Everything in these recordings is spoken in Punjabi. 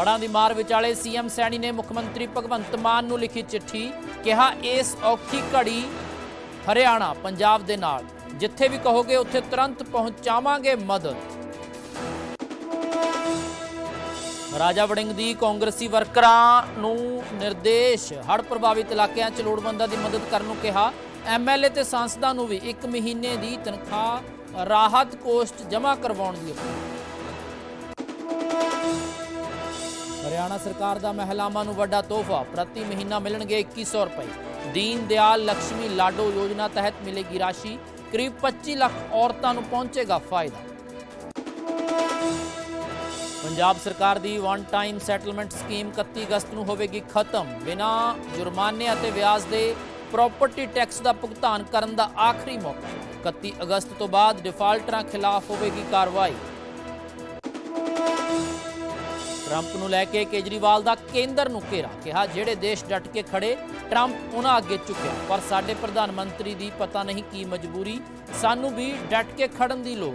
ਹੜਾਂ ਦੀ ਮਾਰ ਵਿਚਾਲੇ ਸੀਐਮ ਸੈਣੀ ਨੇ ਮੁੱਖ ਮੰਤਰੀ ਭਗਵੰਤ ਮਾਨ ਨੂੰ ਲਿਖੀ ਚਿੱਠੀ ਕਿਹਾ ਇਸ ਔਖੀ ਘੜੀ ਹਰਿਆਣਾ, ਪੰਜਾਬ ਦੇ ਨਾਲ। ਜਿੱਥੇ ਵੀ ਕਹੋਗੇ ਉੱਥੇ ਤੁਰੰਤ ਪਹੁੰਚਾਵਾਂਗੇ ਮਦਦ। ਰਾਜਾ ਵੜਿੰਗ ਦੀ ਕਾਂਗਰਸੀ ਵਰਕਰਾਂ ਨੂੰ ਨਿਰਦੇਸ਼, ਹੜ੍ਹ ਪ੍ਰਭਾਵਿਤ ਇਲਾਕਿਆਂ 'ਚ ਲੋੜਵੰਦਾਂ ਦੀ ਮਦਦ ਕਰਨ ਨੂੰ ਕਿਹਾ। ਐਮਐਲਏ ਤੇ ਸਾਂਸਦਾਂ ਨੂੰ ਵੀ 1 ਮਹੀਨੇ ਦੀ ਤਨਖਾਹ ਰਾਹਤ ਕੋਸ਼ ਜਮ੍ਹਾਂ ਕਰਵਾਉਣ ਦੀ ਅਪੀਲ। ਹਰਿਆਣਾ ਸਰਕਾਰ ਦਾ ਮਹਿਲਾਵਾਂ ਨੂੰ ਵੱਡਾ ਤੋਹਫਾ, ਪ੍ਰਤੀ ਮਹੀਨਾ ਮਿਲਣਗੇ 2100 ਰੁਪਏ। ਦੀਨ ਦਿਆਲ ਲక్ష్ਮੀ ਲਾਡੋ ਯੋਜਨਾ ਤਹਿਤ ਮਿਲੇਗੀ ਰਾਸ਼ੀ, ਕਰੀਬ 25 ਲੱਖ ਔਰਤਾਂ ਨੂੰ ਪਹੁੰਚੇਗਾ ਫਾਇਦਾ। ਪੰਜਾਬ ਸਰਕਾਰ ਦੀ ਵਨ ਟਾਈਮ ਸੈਟਲਮੈਂਟ ਸਕੀਮ 31 ਅਗਸਤ ਨੂੰ ਹੋਵੇਗੀ ਖਤਮ। ਬਿਨਾਂ ਜੁਰਮਾਨੇ ਅਤੇ ਵਿਆਜ ਦੇ ਪ੍ਰਾਪਰਟੀ ਟੈਕਸ ਦਾ ਭੁਗਤਾਨ ਕਰਨ ਦਾ ਆਖਰੀ ਮੌਕਾ। 31 ਅਗਸਤ ਤੋਂ ਬਾਅਦ ਡਿਫਾਲਟਰਾਂ ਖਿਲਾਫ ਹੋਵੇਗੀ ਕਾਰਵਾਈ। ਟਰੰਪ ਨੂੰ ਲੈ ਕੇ ਕੇਜਰੀਵਾਲ ਦਾ ਕੇਂਦਰ ਨੂੰ ਘੇਰਾ, ਕਿਹਾ ਜਿਹੜੇ ਦੇਸ਼ ਡਟ ਕੇ ਖੜੇ, ਟਰੰਪ ਉਹਨਾਂ ਅੱਗੇ ਝੁਕਿਆ ਪਰ ਸਾਡੇ ਪ੍ਰਧਾਨ ਮੰਤਰੀ ਦੀ ਪਤਾ ਨਹੀਂ ਕੀ ਮਜਬੂਰੀ, ਸਾਨੂੰ ਵੀ ਡਟ ਕੇ ਖੜਨ ਦੀ ਲੋੜ।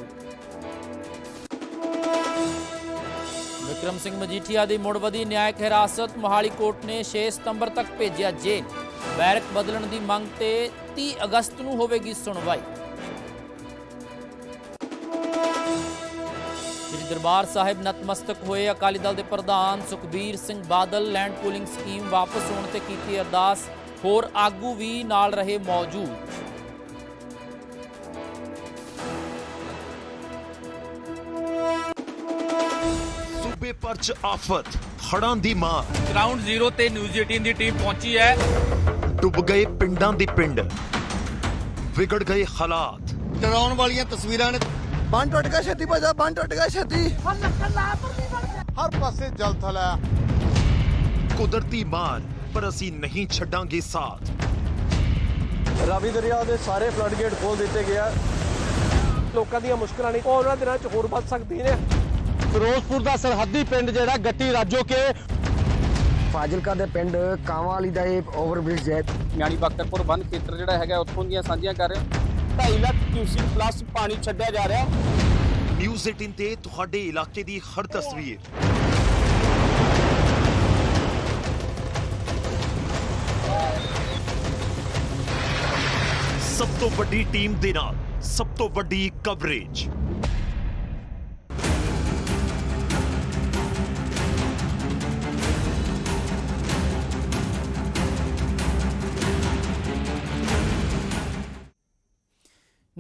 ਵਿਕਰਮ ਸਿੰਘ ਮਜੀਠੀਆ ਦੀ ਮੁੜਵਧੀ ਨਿਆਇਕ ਹਿਰਾਸਤ, ਮੋਹਾਲੀ ਕੋਰਟ ਨੇ 6 ਸਤੰਬਰ ਤੱਕ ਭੇਜਿਆ ਜੇਲ੍ਹ। ਬੈਰਕ ਬਦਲਣ ਦੀ ਮੰਗ ਤੇ 30 ਅਗਸਤ ਨੂੰ ਹੋਵੇਗੀ ਸੁਣਵਾਈ। ਦਰਬਾਰ ਸਾਹਿਬ ਨਤਮਸਤਕ ਹੋਏ। ਅਕਾਲੀ ਦਲ ਦੇ ਪ੍ਰਧਾਨ Sukhbir Singh Badal land pooling scheme ਵਾਪਸ ਹੋਣ ਤੇ ਕੀਤੀ ਅਰਦਾਸ। ਹੋਰ ਆਗੂ ਵੀ ਨਾਲ ਰਹੇ ਮੌਜੂਦ। ਸੂਬੇ ਭਰ ਚ ਆਫਤ ਹੜ੍ਹਾਂ ਦੀ ਮਾਰ। ਗਰਾਊਂਡ ਜ਼ੀਰੋ ਤੇ ਨਿਊਜ਼ 18 ਦੀ ਟੀਮ ਪਹੁੰਚੀ ਹੈ। ਡੁੱਬ ਗਏ ਪਿੰਡਾਂ ਦੇ ਪਿੰਡ। ਵਿਗੜ ਗਏ ਹਾਲਾਤ। ਡਰਾਉਣ ਵਾਲੀਆਂ ਤਸਵੀਰਾਂ ਨੇ ਬੰਨ ਟੁੱਟ ਗਿਆ ਛੇਤੀ ਭਜਾ ਬੰਨ ਟੁੱਟ ਗਿਆ ਛੇਤੀ। ਹਰ ਪਾਸੇ ਜਲ ਥਲਾ ਕੁਦਰਤੀ ਮਾਰ ਪਰ ਅਸੀਂ ਨਹੀਂ ਛੱਡਾਂਗੇ ਸਾਥ। ਰਾਵੀ ਦਰਿਆ ਦੇ ਸਾਰੇ ਫਲੱਡ ਗੇਟ ਖੋਲ ਦਿੱਤੇ ਗਿਆ ਲੋਕਾਂ ਦੀਆਂ ਮੁਸ਼ਕਲਾਂ ਨਹੀਂ ਆਉਣ ਵਾਲੇ ਦਿਨਾਂ 'ਚ ਹੋਰ ਵੱਧ ਸਕਦੀਆਂ ਨੇ। ਫਿਰੋਜ਼ਪੁਰ ਦਾ ਸਰਹੱਦੀ ਪਿੰਡ ਜਿਹੜਾ ਗੱਟੀ ਰਾਜੋ ਕੇ। ਫਾਜ਼ਿਲਕਾ ਦੇ ਪਿੰਡ ਕਾਂਵਾਂ ਵਾਲੀ ਦਾ ਇਹ ਓਵਰਬ੍ਰਿਜ ਹੈ। ਮਿਆਣੀ ਬਖਤਰਪੁਰ ਬੰਦ ਖੇਤਰ ਜਿਹੜਾ ਹੈਗਾ ਉੱਥੋਂ ਦੀਆਂ ਸਾਂਝੀਆਂ ਕਰ ਰਹੇ ਹਾਂ। 2.5 ਲੱਖ ਕਿਊਸਿਕ ਪਲੱਸ ਪਾਣੀ ਛੱਡਿਆ ਜਾ ਰਿਹਾ ਨਿਊਜ਼ 18 ਤੇ ਤੁਹਾਡੇ ਇਲਾਕੇ ਦੀ ਹਰ ਤਸਵੀਰ। ਸਭ ਤੋਂ ਵੱਡੀ ਟੀਮ ਦੇ ਨਾਲ ਸਭ ਤੋਂ ਵੱਡੀ ਕਵਰੇਜ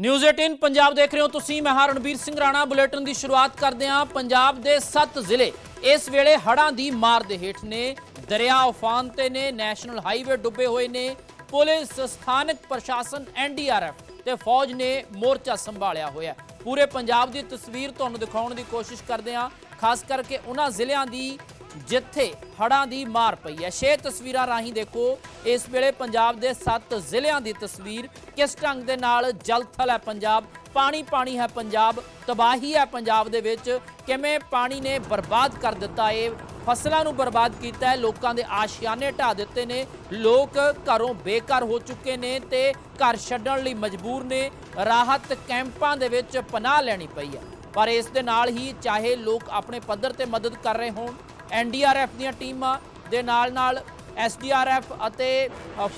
ਨਿਊਜ਼ 18 ਪੰਜਾਬ ਦੇਖ ਰਹੇ ਹੋ ਤੁਸੀਂ। ਮੈਂ ਹਾਂ ਰਣਬੀਰ ਸਿੰਘ ਰਾਣਾ। ਬੁਲੇਟਿਨ ਦੀ ਸ਼ੁਰੂਆਤ ਕਰਦੇ ਹਾਂ। ਪੰਜਾਬ ਦੇ 7 ਜ਼ਿਲ੍ਹੇ ਇਸ ਵੇਲੇ ਹੜ੍ਹਾਂ ਦੀ ਮਾਰ ਦੇ ਹੇਠ ਨੇ। ਦਰਿਆ ਉਫਾਨ ਤੇ ਨੇ, ਨੈਸ਼ਨਲ ਹਾਈਵੇ ਡੁੱਬੇ ਹੋਏ ਨੇ। ਪੁਲਿਸ, ਸਥਾਨਕ ਪ੍ਰਸ਼ਾਸਨ ਐਨਡੀਆਰਐਫ ਤੇ ਫੌਜ ਨੇ ਮੋਰਚਾ ਸੰਭਾਲਿਆ ਹੋਇਆ ਪੂਰੇ ਪੰਜਾਬ ਦੀ ਤਸਵੀਰ ਤੁਹਾਨੂੰ ਦਿਖਾਉਣ ਦੀ ਕੋਸ਼ਿਸ਼ ਕਰਦੇ ਹਾਂ। ਖਾਸ ਕਰਕੇ ਉਹਨਾਂ ਜ਼ਿਲ੍ਹਿਆਂ ਦੀ ਜਿੱਥੇ ਹੜ੍ਹਾਂ ਦੀ ਮਾਰ ਪਈ ਹੈ। ਛੇ ਤਸਵੀਰਾਂ ਰਾਹੀਂ ਦੇਖੋ, ਇਸ ਵੇਲੇ ਪੰਜਾਬ ਦੇ 7 ਜ਼ਿਲ੍ਹਿਆਂ ਦੀ ਤਸਵੀਰ ਕਿਸ ਢੰਗ ਦੇ ਨਾਲ ਜਲਥਲ ਹੈ ਪੰਜਾਬ, ਪਾਣੀ ਪਾਣੀ ਹੈ ਪੰਜਾਬ, ਤਬਾਹੀ ਹੈ ਪੰਜਾਬ ਦੇ ਵਿੱਚ। ਕਿਵੇਂ ਪਾਣੀ ਨੇ ਬਰਬਾਦ ਕਰ ਦਿੱਤਾ ਏ ਫਸਲਾਂ ਨੂੰ ਬਰਬਾਦ ਕੀਤਾ ਹੈ, ਲੋਕਾਂ ਦੇ ਆਸ਼ਿਆਨੇ ਢਾ ਦਿੱਤੇ ਨੇ। ਲੋਕ ਘਰੋਂ ਬੇਘਰ ਹੋ ਚੁੱਕੇ ਨੇ ਤੇ ਘਰ ਛੱਡਣ ਲਈ ਮਜਬੂਰ ਨੇ। ਰਾਹਤ ਕੈਂਪਾਂ ਦੇ ਵਿੱਚ ਪਨਾਹ ਲੈਣੀ ਪਈ ਹੈ। ਪਰ ਇਸ ਦੇ ਨਾਲ ਹੀ ਚਾਹੇ ਲੋਕ ਆਪਣੇ ਪੱਧਰ ਤੇ ਮਦਦ ਕਰ ਰਹੇ ਹੋਣ ਐਨਡੀਆਰਐਫ ਦੀਆਂ ਟੀਮਾਂ ਦੇ ਨਾਲ ਨਾਲ ਐਸਡੀਆਰਐਫ ਅਤੇ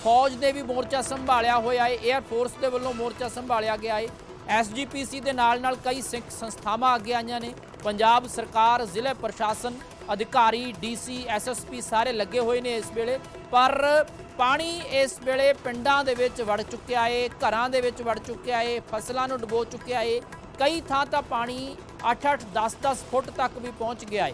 ਫੌਜ ਦੇ ਵੀ ਮੋਰਚਾ ਸੰਭਾਲਿਆ ਹੋਇਆ ਹੈ 에ਅਰ ਫੋਰਸ ਦੇ ਵੱਲੋਂ ਮੋਰਚਾ ਸੰਭਾਲਿਆ ਗਿਆ ਹੈ। ਐਸਜੀਪੀਸੀ ਦੇ ਨਾਲ ਨਾਲ ਕਈ ਸਿੱਖ ਸੰਸਥਾਵਾਂ ਅੱਗੇ ਆਈਆਂ ਨੇ। ਪੰਜਾਬ ਸਰਕਾਰ, ਜ਼ਿਲ੍ਹੇ ਪ੍ਰਸ਼ਾਸਨ, ਅਧਿਕਾਰੀ ਡੀਸੀ ਐਸਐਸਪੀ ਸਾਰੇ ਲੱਗੇ ਹੋਏ ਨੇ ਇਸ ਵੇਲੇ। ਪਰ ਪਾਣੀ ਇਸ ਵੇਲੇ ਪਿੰਡਾਂ ਦੇ ਵਿੱਚ ਵੜ ਚੁੱਕਿਆ ਏ ਘਰਾਂ ਦੇ ਵਿੱਚ ਵੜ ਚੁੱਕਿਆ ਏ ਫਸਲਾਂ ਨੂੰ ਡੁਬੋ ਚੁੱਕਿਆ ਏ ਕਈ ਥਾਂ ਤਾਂ ਪਾਣੀ 8-8 10-10 ਫੁੱਟ ਤੱਕ ਵੀ ਪਹੁੰਚ ਗਿਆ ਏ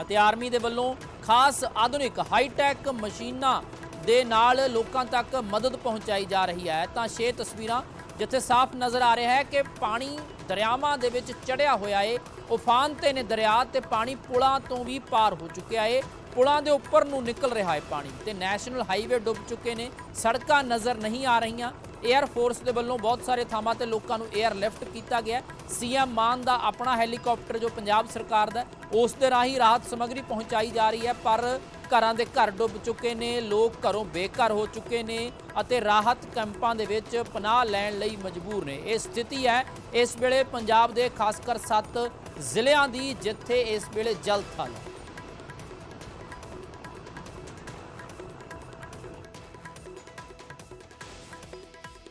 ਅਤੇ ਆਰਮੀ ਦੇ ਵੱਲੋਂ ਖਾਸ ਆਧੁਨਿਕ ਹਾਈਟੈਕ ਮਸ਼ੀਨਾਂ ਦੇ ਨਾਲ ਲੋਕਾਂ ਤੱਕ ਮਦਦ ਪਹੁੰਚਾਈ ਜਾ ਰਹੀ ਹੈ। ਤਾਂ ਛੇ ਤਸਵੀਰਾਂ ਜਿੱਥੇ ਸਾਫ਼ ਨਜ਼ਰ ਆ ਰਿਹਾ ਹੈ ਕਿ ਪਾਣੀ ਦਰਿਆਵਾਂ ਦੇ ਵਿੱਚ ਚੜਿਆ ਹੋਇਆ ਏ। ਉਫਾਨ ਤੇ ਨੇ ਦਰਿਆ ਤੇ ਪਾਣੀ ਪੁਲਾਂ ਤੋਂ ਵੀ ਪਾਰ ਹੋ ਚੁੱਕਿਆ ਏ। ਪੁਲਾਂ ਦੇ ਉੱਪਰ ਨੂੰ ਨਿਕਲ ਰਿਹਾ ਹੈ ਪਾਣੀ ਤੇ ਨੈਸ਼ਨਲ ਹਾਈਵੇ ਡੁੱਬ ਚੁੱਕੇ ਨੇ। ਸੜਕਾਂ ਨਜ਼ਰ ਨਹੀਂ ਆ ਰਹੀਆਂ। 에ਅਰ ਫੋਰਸ ਦੇ ਵੱਲੋਂ ਬਹੁਤ ਸਾਰੇ ਥਾਵਾਂ ਤੇ ਲੋਕਾਂ ਨੂੰ 에ਅਰ ਲਿਫਟ ਕੀਤਾ ਗਿਆ ਸੀਐਮ ਮਾਨ ਦਾ ਆਪਣਾ ਹੈਲੀਕਾਪਟਰ ਜੋ ਪੰਜਾਬ ਸਰਕਾਰ ਦਾ ਉਸ ਦੇ ਰਾਹੀਂ ਰਾਹਤ ਸਮੱਗਰੀ ਪਹੁੰਚਾਈ ਜਾ ਰਹੀ ਹੈ, ਪਰ ਘਰਾਂ ਦੇ ਘਰ ਡੁੱਬ ਚੁੱਕੇ ਨੇ, ਲੋਕ ਘਰੋਂ ਬੇਘਰ ਹੋ ਚੁੱਕੇ ਨੇ ਅਤੇ ਰਾਹਤ ਕੈਂਪਾਂ ਦੇ ਵਿੱਚ ਪਨਾਹ ਲੈਣ ਲਈ ਮਜਬੂਰ ਨੇ। ਇਹ ਸਥਿਤੀ ਹੈ, ਇਸ ਵੇਲੇ ਪੰਜਾਬ ਦੇ ਖਾਸ ਕਰ 7 ਜ਼ਿਲ੍ਹਿਆਂ ਦੀ, ਜਿੱਥੇ ਇਸ ਵੇਲੇ ਜਲ ਥਲ ਹੈ।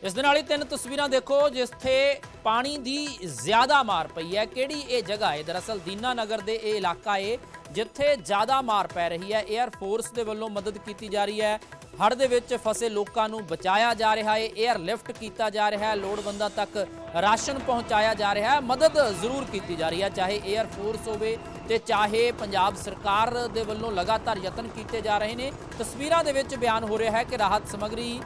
ਇਸ ਦੇ ਨਾਲ ਹੀ ਤਿੰਨ ਤਸਵੀਰਾਂ ਦੇਖੋ, ਜਿੱਥੇ ਪਾਣੀ ਦੀ ਜ਼ਿਆਦਾ ਮਾਰ ਪਈ ਹੈ। ਕਿਹੜੀ ਇਹ ਜਗ੍ਹਾ ਹੈ? ਦਰਅਸਲ ਦੀਨਾ ਨਗਰ ਦੇ ਇਹ ਇਲਾਕਾ ਹੈ, ਜਿੱਥੇ ਜ਼ਿਆਦਾ ਮਾਰ ਪੈ ਰਹੀ ਹੈ। 에ਅਰ ਫੋਰਸ ਦੇ ਵੱਲੋਂ ਮਦਦ ਕੀਤੀ ਜਾ ਰਹੀ ਹੈ। ਹੜ ਦੇ ਵਿੱਚ ਫਸੇ ਲੋਕਾਂ ਨੂੰ ਬਚਾਇਆ ਜਾ ਰਿਹਾ ਹੈ 에ਅਰ ਲਿਫਟ ਕੀਤਾ ਜਾ ਰਿਹਾ ਹੈ, ਲੋੜਵੰਦਾਂ ਤੱਕ ਰਾਸ਼ਨ ਪਹੁੰਚਾਇਆ ਜਾ ਰਿਹਾ ਹੈ। ਮਦਦ ਜ਼ਰੂਰ ਕੀਤੀ ਜਾ ਰਹੀ ਹੈ, ਚਾਹੇ 에ਅਰ ਫੋਰਸ ਹੋਵੇ ਤੇ ਚਾਹੇ ਪੰਜਾਬ ਸਰਕਾਰ ਦੇ ਵੱਲੋਂ ਲਗਾਤਾਰ ਯਤਨ ਕੀਤੇ ਜਾ ਰਹੇ ਨੇ, ਤਸਵੀਰਾਂ ਦੇ ਵਿੱਚ ਬਿਆਨ ਹੋ ਰਿਹਾ ਹੈ ਕਿ ਰਾਹਤ ਸਮੱਗਰੀ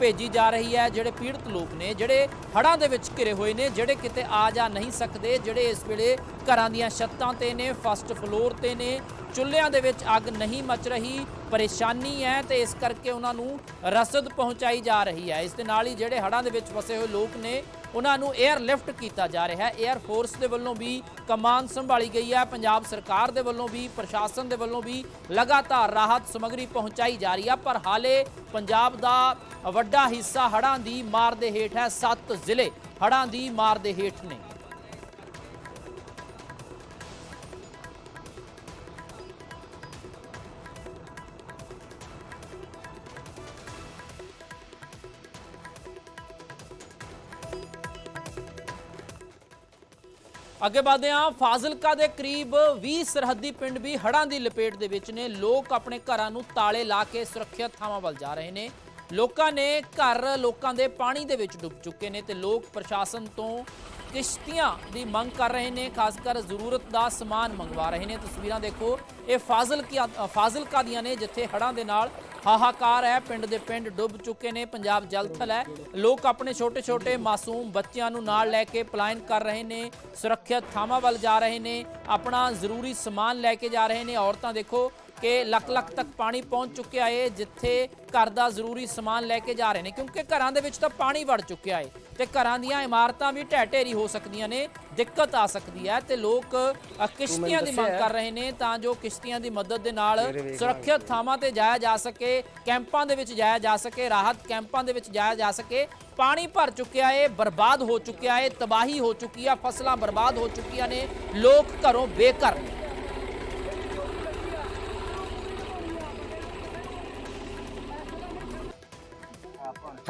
ਭੇਜੀ ਜਾ ਰਹੀ ਹੈ, ਜਿਹੜੇ ਪੀੜਤ ਲੋਕ ਨੇ, ਜਿਹੜੇ ਹੜ੍ਹਾਂ ਦੇ ਵਿੱਚ ਘਿਰੇ ਹੋਏ ਨੇ, ਜਿਹੜੇ ਕਿਤੇ ਆ ਜਾ ਨਹੀਂ ਸਕਦੇ, ਜਿਹੜੇ ਇਸ ਵੇਲੇ ਘਰਾਂ ਦੀਆਂ ਛੱਤਾਂ ਤੇ ਨੇ ਫਸਟ ਫਲੋਰ ਤੇ ਨੇ, ਚੁੱਲ੍ਹਿਆਂ ਦੇ ਵਿੱਚ ਅੱਗ ਨਹੀਂ ਮਚ ਰਹੀ, ਪਰੇਸ਼ਾਨੀ ਹੈ ਤੇ ਇਸ ਕਰਕੇ ਉਹਨਾਂ ਨੂੰ ਰਸਦ ਪਹੁੰਚਾਈ ਜਾ ਰਹੀ ਹੈ। ਇਸ ਦੇ ਨਾਲ ਹੀ ਜਿਹੜੇ ਹੜ੍ਹਾਂ ਦੇ ਵਿੱਚ ਫਸੇ ਹੋਏ ਲੋਕ ਨੇ ਉਹਨਾਂ ਨੂੰ 에ਅਰ ਲਿਫਟ ਕੀਤਾ ਜਾ ਰਿਹਾ ਹੈ। 에ਅਰ ਫੋਰਸ ਦੇ ਵੱਲੋਂ ਵੀ ਕਮਾਨ ਸੰਭਾਲੀ ਗਈ ਹੈ। ਪੰਜਾਬ ਸਰਕਾਰ ਦੇ ਵੱਲੋਂ ਵੀ, ਪ੍ਰਸ਼ਾਸਨ ਦੇ ਵੱਲੋਂ ਵੀ ਲਗਾਤਾਰ ਰਾਹਤ ਸਮੱਗਰੀ ਪਹੁੰਚਾਈ ਜਾ ਰਹੀ ਹੈ ਪਰ ਹਾਲੇ ਪੰਜਾਬ ਦਾ ਵੱਡਾ ਹਿੱਸਾ ਹੜ੍ਹਾਂ ਦੀ ਮਾਰ ਦੇ ਹੇਠ ਹੈ। ਸੱਤ ਜ਼ਿਲ੍ਹੇ ਹੜ੍ਹਾਂ ਦੀ ਮਾਰ ਦੇ ਹੇਠ ਨੇ। ਅੱਗੇ ਵਧਦੇ ਹਾਂ, ਫਾਜ਼ਿਲਕਾ ਦੇ ਕਰੀਬ 20 ਸਰਹੱਦੀ ਪਿੰਡ ਵੀ ਹੜ੍ਹਾਂ ਦੀ ਲਪੇਟ ਦੇ ਵਿੱਚ ਨੇ। ਲੋਕ ਆਪਣੇ ਘਰਾਂ ਨੂੰ ਤਾਲੇ ਲਾ ਕੇ ਸੁਰੱਖਿਅਤ ਥਾਵਾਂ ਵੱਲ ਜਾ ਰਹੇ ਨੇ। ਲੋਕਾਂ ਨੇ ਘਰ ਲੋਕਾਂ ਦੇ ਪਾਣੀ ਦੇ ਵਿੱਚ ਡੁੱਬ ਚੁੱਕੇ ਨੇ ਤੇ ਲੋਕ ਪ੍ਰਸ਼ਾਸਨ ਤੋਂ ਕਿਸ਼ਤੀਆਂ ਦੀ ਮੰਗ ਕਰ ਰਹੇ ਨੇ, ਖਾਸ ਕਰ ਜ਼ਰੂਰਤ ਦਾ ਸਮਾਨ ਮੰਗਵਾ ਰਹੇ ਨੇ। ਤਸਵੀਰਾਂ ਦੇਖੋ, ਇਹ ਫਾਜ਼ਿਲਕਾ ਫਾਜ਼ਿਲਕਾ ਦੀਆਂ ਨੇ, ਜਿੱਥੇ ਹੜ੍ਹਾਂ ਦੇ ਨਾਲ ਹਾਹਾਕਾਰ ਹੈ, ਪਿੰਡ ਦੇ ਪਿੰਡ ਡੁੱਬ ਚੁੱਕੇ ਨੇ, ਪੰਜਾਬ ਜਲਥਲ ਹੈ। ਲੋਕ ਆਪਣੇ ਛੋਟੇ-ਛੋਟੇ ਮਾਸੂਮ ਬੱਚਿਆਂ ਨੂੰ ਨਾਲ ਲੈ ਕੇ ਪਲਾਇਨ ਕਰ ਰਹੇ ਨੇ, ਸੁਰੱਖਿਅਤ ਥਾਵਾਂ ਵੱਲ ਜਾ ਰਹੇ ਨੇ, ਆਪਣਾ ਜ਼ਰੂਰੀ ਸਮਾਨ ਲੈ ਕੇ ਜਾ ਰਹੇ ਨੇ। ਔਰਤਾਂ ਦੇਖੋ ਕਿ ਲੱਖ ਲੱਖ ਤੱਕ ਪਾਣੀ ਪਹੁੰਚ ਚੁੱਕਿਆ ਏ ਜਿੱਥੇ ਘਰ ਦਾ ਜ਼ਰੂਰੀ ਸਮਾਨ ਲੈ ਕੇ ਜਾ ਰਹੇ ਨੇ। ਕਿਉਂਕਿ ਘਰਾਂ ਦੇ ਵਿੱਚ ਤਾਂ ਪਾਣੀ ਵੜ ਚੁੱਕਿਆ ਏ ਤੇ ਘਰਾਂ ਦੀਆਂ ਇਮਾਰਤਾਂ ਵੀ ਢਹਿ ਢੇਰੀ ਹੋ ਸਕਦੀਆਂ ਨੇ ਦਿੱਕਤ ਆ ਸਕਦੀ ਹੈ ਤੇ ਲੋਕ ਕਿਸ਼ਤੀਆਂ ਦੀ ਮੰਗ ਕਰ ਰਹੇ ਨੇ ਤਾਂ ਜੋ ਕਿਸ਼ਤੀਆਂ ਦੀ ਮਦਦ ਦੇ ਨਾਲ ਸੁਰੱਖਿਅਤ ਥਾਵਾਂ ਤੇ ਜਾਇਆ ਜਾ ਸਕੇ ਕੈਂਪਾਂ ਦੇ ਵਿੱਚ ਜਾਇਆ ਜਾ ਸਕੇ ਰਾਹਤ ਕੈਂਪਾਂ ਦੇ ਵਿੱਚ ਜਾਇਆ ਜਾ ਸਕੇ। ਪਾਣੀ ਭਰ ਚੁੱਕਿਆ ਏ ਬਰਬਾਦ ਹੋ ਚੁੱਕਿਆ ਏ ਤਬਾਹੀ ਹੋ ਚੁੱਕੀ ਆ ਫਸਲਾਂ ਬਰਬਾਦ ਹੋ ਚੁੱਕੀਆਂ ਨੇ ਲੋਕ ਘਰੋਂ ਬੇਘਰ ਨੇ।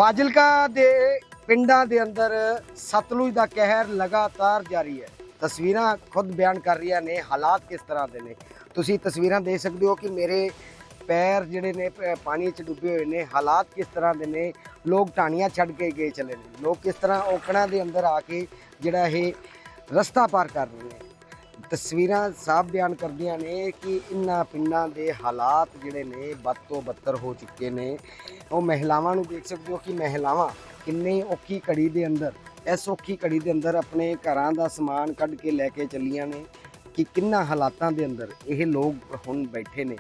ਫਾਜ਼ਿਲਕਾ ਦੇ ਪਿੰਡਾਂ ਦੇ ਅੰਦਰ ਸਤਲੁਜ ਦਾ ਕਹਿਰ ਲਗਾਤਾਰ ਜਾਰੀ ਹੈ। ਤਸਵੀਰਾਂ ਖੁਦ ਬਿਆਨ ਕਰ ਰਹੀਆਂ ਨੇ, ਹਾਲਾਤ ਕਿਸ ਤਰ੍ਹਾਂ ਦੇ ਨੇ? ਤੁਸੀਂ ਤਸਵੀਰਾਂ ਦੇਖ ਸਕਦੇ ਹੋ ਕਿ ਮੇਰੇ ਪੈਰ ਜਿਹੜੇ ਨੇ ਪ- ਪਾਣੀ 'ਚ ਡੁੱਬੇ ਹੋਏ ਨੇ। ਹਾਲਾਤ ਕਿਸ ਤਰ੍ਹਾਂ ਦੇ ਨੇ? ਲੋਕ ਟਾਣੀਆਂ ਛੱਡ ਕੇ ਗਏ ਚਲੇ ਨੇ। ਲੋਕ ਕਿਸ ਤਰ੍ਹਾਂ ਔਕੜਾਂ ਦੇ ਅੰਦਰ ਆ ਕੇ ਜਿਹੜਾ ਇਹ ਰਸਤਾ ਪਾਰ ਕਰ ਰਹੇ ਨੇ? ਤਸਵੀਰਾਂ ਸਾਫ਼ ਬਿਆਨ ਕਰਦੀਆਂ ਨੇ ਕਿ ਇਨ੍ਹਾਂ ਪਿੰਡਾਂ ਦੇ ਹਾਲਾਤ ਜਿਹੜੇ ਨੇ ਬਦ ਤੋਂ ਬੱਤਰ ਹੋ ਚੁੱਕੇ ਨੇ। ਉਹ ਮਹਿਲਾਵਾਂ ਨੂੰ ਦੇਖ ਸਕਦੇ ਹੋ ਕਿ ਮਹਿਲਾਵਾਂ ਕਿੰਨੀ ਔਖੀ ਘੜੀ ਦੇ ਅੰਦਰ, ਇਸ ਔਖੀ ਘੜੀ ਦੇ ਅੰਦਰ ਆਪਣੇ ਘਰਾਂ ਦਾ ਸਮਾਨ ਕੱਢ ਕੇ ਲੈ ਕੇ ਚੱਲੀਆਂ ਨੇ ਕਿ ਕਿੰਨਾ ਹਾਲਾਤਾਂ ਦੇ ਅੰਦਰ ਇਹ ਲੋਕ ਹੁਣ ਬੈਠੇ ਨੇ।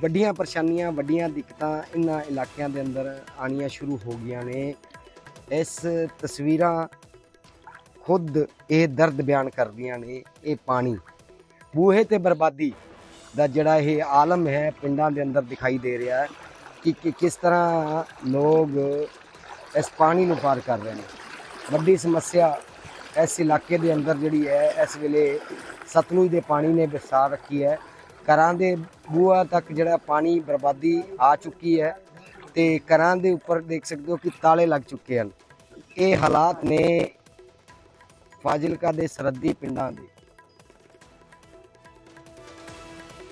ਵੱਡੀਆਂ ਪਰੇਸ਼ਾਨੀਆਂ, ਵੱਡੀਆਂ ਦਿੱਕਤਾਂ ਇਹਨਾਂ ਇਲਾਕਿਆਂ ਦੇ ਅੰਦਰ ਆਣੀਆਂ ਸ਼ੁਰੂ ਹੋ ਗਈਆਂ ਨੇ। ਇਸ ਤਸਵੀਰਾਂ ਖੁਦ ਇਹ ਦਰਦ ਬਿਆਨ ਕਰਦੀਆਂ ਨੇ, ਇਹ ਪਾਣੀ। ਬੂਹੇ ਤੇ ਬਰਬਾਦੀ ਦਾ ਜਿਹੜਾ ਇਹ ਆਲਮ ਹੈ, ਪਿੰਡਾਂ ਦੇ ਅੰਦਰ ਦਿਖਾਈ ਦੇ ਰਿਹਾ ਹੈ ਕਿ ਕਿ ਕਿਸ ਤਰ੍ਹਾਂ ਲੋਕ ਇਸ ਪਾਣੀ ਨੂੰ ਪਾਰ ਕਰ ਰਹੇ ਨੇ। ਵੱਡੀ ਸਮੱਸਿਆ ਇਸ ਇਲਾਕੇ ਦੇ ਅੰਦਰ ਜਿਹੜੀ ਹੈ, ਇਸ ਵੇਲੇ ਸਤਲੁਜ ਦੇ ਪਾਣੀ ਨੇ ਵਿਸਾਰ ਰੱਖੀ ਹੈ। ਘਰਾਂ ਦੇ ਬੂਹਾ ਤੱਕ ਜਿਹੜਾ ਪਾਣੀ ਬਰਬਾਦੀ ਆ ਚੁੱਕੀ ਹੈ ਤੇ ਘਰਾਂ ਦੇ ਉੱਪਰ ਦੇਖ ਸਕਦੇ ਹੋ ਕਿ ਤਾਲੇ ਲੱਗ ਚੁੱਕੇ ਹਨ। ਇਹ ਹਾਲਾਤ ਨੇ ਫਾਜ਼ਿਲਕਾ ਦੇ ਸਰਹੱਦੀ ਪਿੰਡਾਂ ਦੀ।